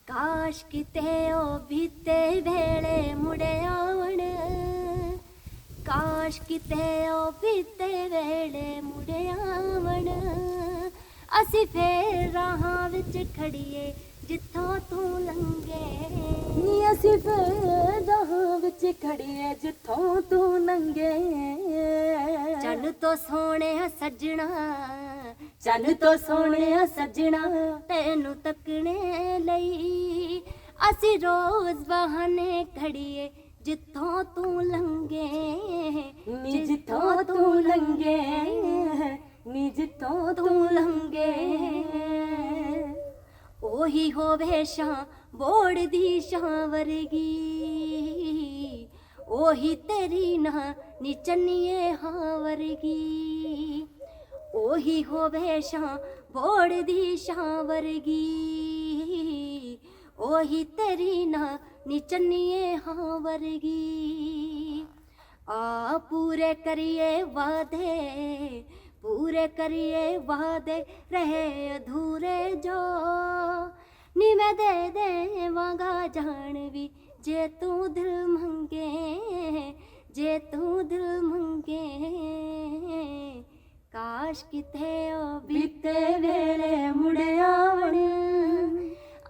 ਕਾਸ਼ ਕਿਤੇ ਉਹ ਬੀਤੇ ਵੇਲੇ ਮੁੜੇ ਆਵਣ ਕਾਸ਼ ਕਿਤੇ ਉਹ ਬੀਤੇ ਵੇਲੇ ਮੁੜੇ ਆਵਣ ਅਸੀਂ ਫੇਰ ਰਾਹਾਂ ਵਿੱਚ ਖੜੀਏ। ਜਿੱਥੋਂ ਤੂੰ ਲੰਘੇ। ਨੀ ਅਸੀਂ ਫੇਰ ਰਾਹਾਂ ਵਿੱਚ ਖੜੀਏ ਜਿੱਥੋਂ ਤੂੰ ਲੰਘੇ ਚੰਨ ਤੋਂ ਸੋਹਣਿਆ ਸੱਜਣਾ ਚੰਨ ਤੋਂ ਸੋਹਣਿਆ ਸੱਜਣਾ। ਤੈਨੂੰ ਤੱਕਣੇ ਲਈ ਅਸੀਂ ਰੋਜ਼ ਬਹਾਨੇ ਖੜੀਏ ਜਿੱਥੋਂ ਤੂੰ ਲੰਘੇ। ਨੀ ਜਿੱਥੋਂ ਤੂੰ ਲੰਘੇ ਨੀ ਜਿੱਥੋਂ ਤੂੰ ਲੰਘੇ। ਉਹੀ ਹੋਵੇ ਸ਼ਾਂ ਬੋੜ ਦੀ ਸ਼ਾਂ ਵਰਗੀ। ਉਹੀ ਤੇਰੀ ਨਾ ਨਿਚਨੀਏ ਹਾਂ ਵਰਗੀ। ਉਹੀ ਹੋਵੇ ਸ਼ਾਂ ਬੋੜ ਦੀ ਸ਼ਾਂ ਵਰਗੀ। ਉਹੀ ਤੇਰੀ ਨਾ ਨਿਚਨੀਏ ਹਾਂ ਵਰਗੀ। ਆ ਪੂਰੇ ਕਰੀਏ ਵਾਦੇ ਪੂਰੇ ਕਰੀਏ ਵਾਦੇ ਰਹੇ ਅਧੂਰੇ ਜੋ ਨੀ ਮੈਂ ਦੇ ਦੇਵਾਂਗਾ ਜਾਣ ਵੀ ਜੇ ਤੂੰ ਦਿਲ ਮੰਗੇ ਜੇ ਤੂੰ ਦਿਲ ਮੰਗੇ ਕਾਸ਼ ਕਿਤੇ ਉਹ ਬੀਤੇ ਵੇਲੇ ਮੁੜ ਆਵਣ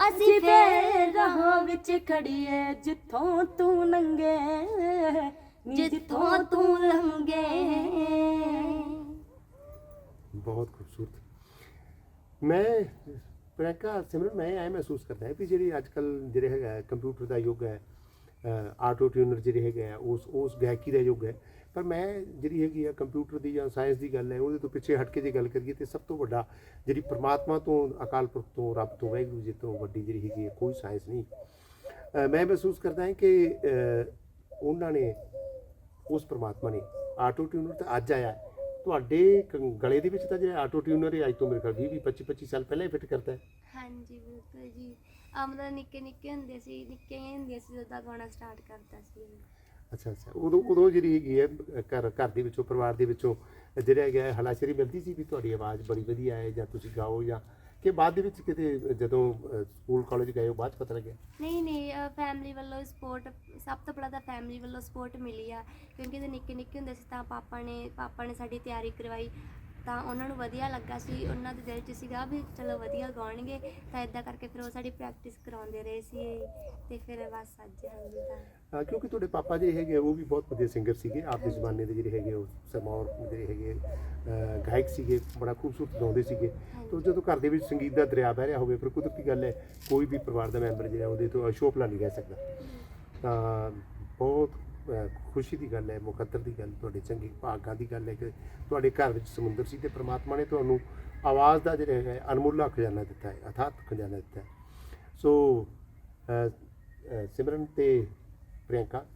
ਅਸੀਂ ਫੇਰ ਰਾਹਾਂ ਵਿੱਚ ਖੜੀਏ ਜਿੱਥੋਂ ਤੂੰ ਨੀ ਜਿੱਥੋਂ ਤੂੰ ਲੰਘੇ ਬਹੁਤ ਖੂਬਸੂਰਤ। ਮੈਂ ਪ੍ਰਿਯੰਕਾ ਸਿਮਰਨ, ਮੈਂ ਐ ਮਹਿਸੂਸ ਕਰਦਾ ਹਾਂ ਕਿ ਜਿਹੜੀ ਅੱਜ ਕੱਲ ਜਿਹੜੇ ਹੈਗਾ ਕੰਪਿਊਟਰ ਦਾ ਯੁੱਗ ਹੈ ਆਟੋ ਟਿਊਨਰ ਜਿਹੜੇ ਹੈਗੇ ਆ, ਉਸ ਉਸ ਗਾਇਕੀ ਦਾ ਯੁੱਗ ਹੈ। ਪਰ ਮੈਂ ਜਿਹੜੀ ਹੈਗੀ ਆ ਕੰਪਿਊਟਰ ਦੀ ਜਾਂ ਸਾਇੰਸ ਦੀ ਗੱਲ ਹੈ, ਉਹਦੇ ਤੋਂ ਪਿੱਛੇ ਹਟ ਕੇ ਜੇ ਗੱਲ ਕਰੀਏ ਤੇ ਸਭ ਤੋਂ ਵੱਡਾ ਜਿਹੜੀ ਪ੍ਰਮਾਤਮਾ ਤੋਂ, ਅਕਾਲ ਪੁਰਖ ਤੋਂ, ਰੱਬ ਤੋਂ, ਵਾਹਿਗੁਰੂ ਜੀ ਤੋਂ ਵੱਡੀ ਜਿਹੜੀ ਹੈਗੀ ਹੈ ਕੋਈ ਸਾਇੰਸ ਨਹੀਂ। ਮੈਂ ਮਹਿਸੂਸ ਕਰਦਾ ਹਾਂ ਕਿ ਉਹਨਾਂ ਨੇ, ਉਸ ਪ੍ਰਮਾਤਮਾ ਨੇ ਆਟੋ ਟਿਊਨਰ ਤਾਂ ਅੱਜ ਆਇਆ ਤੁਹਾਡੇ ਕ- ਗਲੇ ਦੇ ਵਿੱਚ ਤਾਂ ਜਿਹੜਾ ਆਟੋ ਟਿਊਨਰ ਹੈ ਅੱਜ ਤੋਂ ਮੇਰੇ ਖਿਆਲ 20 25 25 ਸਾਲ ਪਹਿਲਾਂ ਹੀ ਫਿੱਟ ਕਰਦਾ ਹੈ। ਹਾਂਜੀ ਬਿਲਕੁਲ ਜੀ। ਆ ਮਤਲਬ ਨਿੱਕੇ ਨਿੱਕੇ ਹੁੰਦੇ ਸੀ ਨਿੱਕੇ ਹੀ ਹੁੰਦੇ ਸੀ ਜਦੋਂ ਗਾਉਣਾ ਸਟਾਰਟ ਕਰਦਾ ਸੀ ਅੱਛਾ ਅੱਛਾ। ਉਦੋਂ ਉਦੋਂ ਜਿਹੜੀ ਹੈਗੀ ਹੈ ਅ, ਘਰ ਘਰ ਦੇ ਵਿੱਚੋਂ ਪਰਿਵਾਰ ਦੇ ਵਿੱਚੋਂ ਜਿਹੜਾ ਹੈਗਾ ਹਲਾਸ਼ੇਰੀ ਮਿਲਦੀ ਸੀ ਵੀ ਤੁਹਾਡੀ ਆਵਾਜ਼ ਬੜੀ ਵਧੀਆ ਹੈ ਜਾਂ ਤੁਸੀਂ ਗਾਓ ਜਾਂ ਕਿ ਬਾਅਦ ਦੇ ਵਿੱਚ ਕਿਤੇ ਜਦੋਂ ਅ, ਸਕੂਲ ਕਾਲਜ ਗਏ ਹੋ ਬਾਅਦ 'ਚ ਪਤਾ ਲੱਗਿਆ? ਨਹੀਂ ਨਹੀਂ ਫੈਮਿਲੀ ਵੱਲੋਂ ਸਪੋਰਟ ਸਭ ਤੋਂ ਪਹਿਲਾਂ ਤਾਂ ਫੈਮਿਲੀ ਵੱਲੋਂ ਸਪੋਰਟ ਮਿਲੀ ਆ ਕਿਉਂਕਿ ਜਦੋਂ ਨਿੱਕੇ ਨਿੱਕੇ ਹੁੰਦੇ ਸੀ ਤਾਂ ਪਾਪਾ ਨੇ ਪਾਪਾ ਨੇ ਸਾਡੀ ਤਿਆਰੀ ਕਰਵਾਈ। ਤਾਂ ਉਹਨਾਂ ਨੂੰ ਵਧੀਆ ਲੱਗਾ ਸੀ ਉਹਨਾਂ ਦੇ ਦਿਲ 'ਚ ਸੀਗਾ ਵੀ ਚਲੋ ਵਧੀਆ ਗਾਉਣਗੇ ਤਾਂ ਇਦਾਂ ਕਰਕੇ ਫਿਰ ਉਹ ਸਾਡੀ ਪ੍ਰੈਕਟਿਸ ਕਰਾਉਂਦੇ ਰਹੇ ਸੀ ਤੇ ਫਿਰ ਬਸ ਅੱਜ ਹਾਂਜੀ ਤਾਂ ਹਾਂ, ਕਿਉਂਕਿ ਤੁਹਾਡੇ ਪਾਪਾ ਜਿਹੜੇ ਹੈਗੇ ਉਹ ਵੀ ਬਹੁਤ ਵਧੀਆ ਸਿੰਗਰ ਸੀਗੇ ਆਪ ਦੇ ਜ਼ਮਾਨੇ ਦੇ ਜਿਹੜੇ ਹੈਗੇ ਉਹ ਸਰਮੌਰ ਜਿਹੜੇ ਹੈਗੇ ਗਾਇਕ ਸੀਗੇ ਬੜਾ ਖੂਬਸੂਰਤ ਗਾਉਂਦੇ ਸੀਗੇ। ਤੋਂ ਜਦੋਂ ਘਰ ਦੇ ਵਿੱਚ ਸੰਗੀਤ ਦਾ ਦਰਿਆ ਵਹਿ ਰਿਹਾ ਹੋਵੇ ਫਿਰ ਕੁਦਰਤੀ ਗੱਲ ਹੈ ਕੋਈ ਵੀ ਪਰਿਵਾਰ ਦਾ ਮੈਂਬਰ ਜਿਹੜਾ ਉਹਦੇ ਤੋਂ ਅਸ਼ੋਪਲਾ ਨਹੀਂ ਰਹਿ ਸਕਦਾ। ਤਾਂ ਬਹੁਤ ਖੁਸ਼ੀ ਦੀ ਗੱਲ ਹੈ ਮੁਕੱਦਰ ਦੀ ਗੱਲ ਤੁਹਾਡੇ ਚੰਗੇ ਭਾਗਾਂ ਦੀ ਗੱਲ ਹੈ ਕਿ ਤੁਹਾਡੇ ਘਰ ਵਿੱਚ ਸਮੁੰਦਰ ਸੀ ਤੇ ਪ੍ਰਮਾਤਮਾ ਨੇ ਤੁਹਾਨੂੰ ਆਵਾਜ਼ ਦਾ ਜਿਹੜਾ ਹੈਗਾ ਹੈ, ਅਨਮੁੱਲਾ ਖਜ਼ਾਨਾ ਦਿੱਤਾ ਹੈ ਅਥਾਤ ਖਜ਼ਾਨਾ ਦਿੱਤਾ ਹੈ। ਸੋ ਅ, ਅ, ਸਿਮਰਨ ਤੇ ਪ੍ਰਿਯੰਕਾ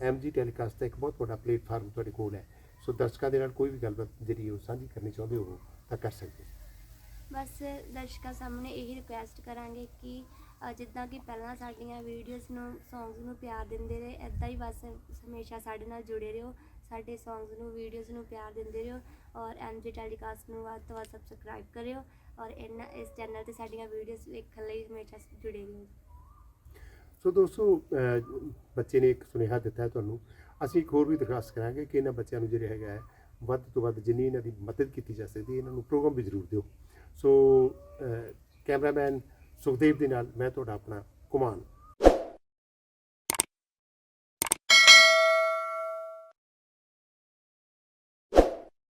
ਐਮਜੀ ਟੈਲੀਕਾਸਟ ਦਾ ਇੱਕ ਬਹੁਤ ਵੱਡਾ ਪਲੇਟਫਾਰਮ ਤੁਹਾਡੇ ਕੋਲ ਹੈ। ਸੋ ਦਰਸ਼ਕਾਂ ਦੇ ਨਾਲ ਕੋਈ ਵੀ ਗੱਲਬਾਤ ਜਿਹੜੀ ਉਹ ਸਾਂਝੀ ਕਰਨੀ ਚਾਹੁੰਦੇ ਹੋ ਤਾਂ ਕਰ ਸਕਦੇ ਹੋ। ਬਸ ਦਰਸ਼ਕਾਂ ਸਾਹਮਣੇ ਇਹੀ ਰਿਕੁਐਸਟ ਕਰਾਂਗੇ ਕਿ ਜਿੱਦਾਂ ਕਿ ਪਹਿਲਾਂ ਸਾਡੀਆਂ ਵੀਡੀਓਜ਼ ਨੂੰ ਸੌਂਗਸ ਨੂੰ ਪਿਆਰ ਦਿੰਦੇ ਰਹੇ ਐਦਾਂ ਹੀ ਬਸ ਹਮੇਸ਼ਾ ਸਾਡੇ ਨਾਲ ਜੁੜੇ ਰਹੋ, ਸਾਡੇ ਸੌਂਗਸ ਨੂੰ ਵੀਡੀਓਜ਼ ਨੂੰ ਪਿਆਰ ਦਿੰਦੇ ਰਹੋ ਔਰ ਐਮਜੀ ਟੈਲੀਕਾਸਟ ਨੂੰ ਵੱਧ ਤੋਂ ਵੱਧ ਸਬਸਕ੍ਰਾਈਬ ਕਰਿਓ ਔਰ ਇਹਨਾਂ, ਇਸ ਚੈਨਲ ਤੇ ਸਾਡੀਆਂ ਵੀਡੀਓਜ਼ ਵੇਖਣ ਲਈ ਹਮੇਸ਼ਾ ਜੁੜੇ ਰਹੋ। ਸੋ ਦੋਸਤੋ ਬੱਚੇ ਨੇ ਇੱਕ ਸੁਨੇਹਾ ਦਿੱਤਾ ਹੈ ਤੁਹਾਨੂੰ। ਅਸੀਂ ਇੱਕ ਹੋਰ ਵੀ ਦਰਖਾਸਤ ਕਰਾਂਗੇ ਕਿ ਇਹਨਾਂ ਬੱਚਿਆਂ ਨੂੰ ਜਿਹੜੇ ਹੈਗਾ ਹੈ, ਵੱਧ ਤੋਂ ਵੱਧ ਜਿੰਨੀ ਇਹਨਾਂ ਦੀ ਮਦਦ ਕੀਤੀ ਜਾ ਸਕਦੀ ਹੈ, ਇਹਨਾਂ ਨੂੰ ਪ੍ਰੋਗਰਾਮ ਵੀ ਜ਼ਰੂਰ ਦਿਓ। ਸੋ ਕੈਮਰਾਮੈਨ ਸੁਖਦੇਵ ਦੇ ਨਾਲ ਮੈਂ ਤੁਹਾਡਾ ਆਪਣਾ ਕੁਮਾਨ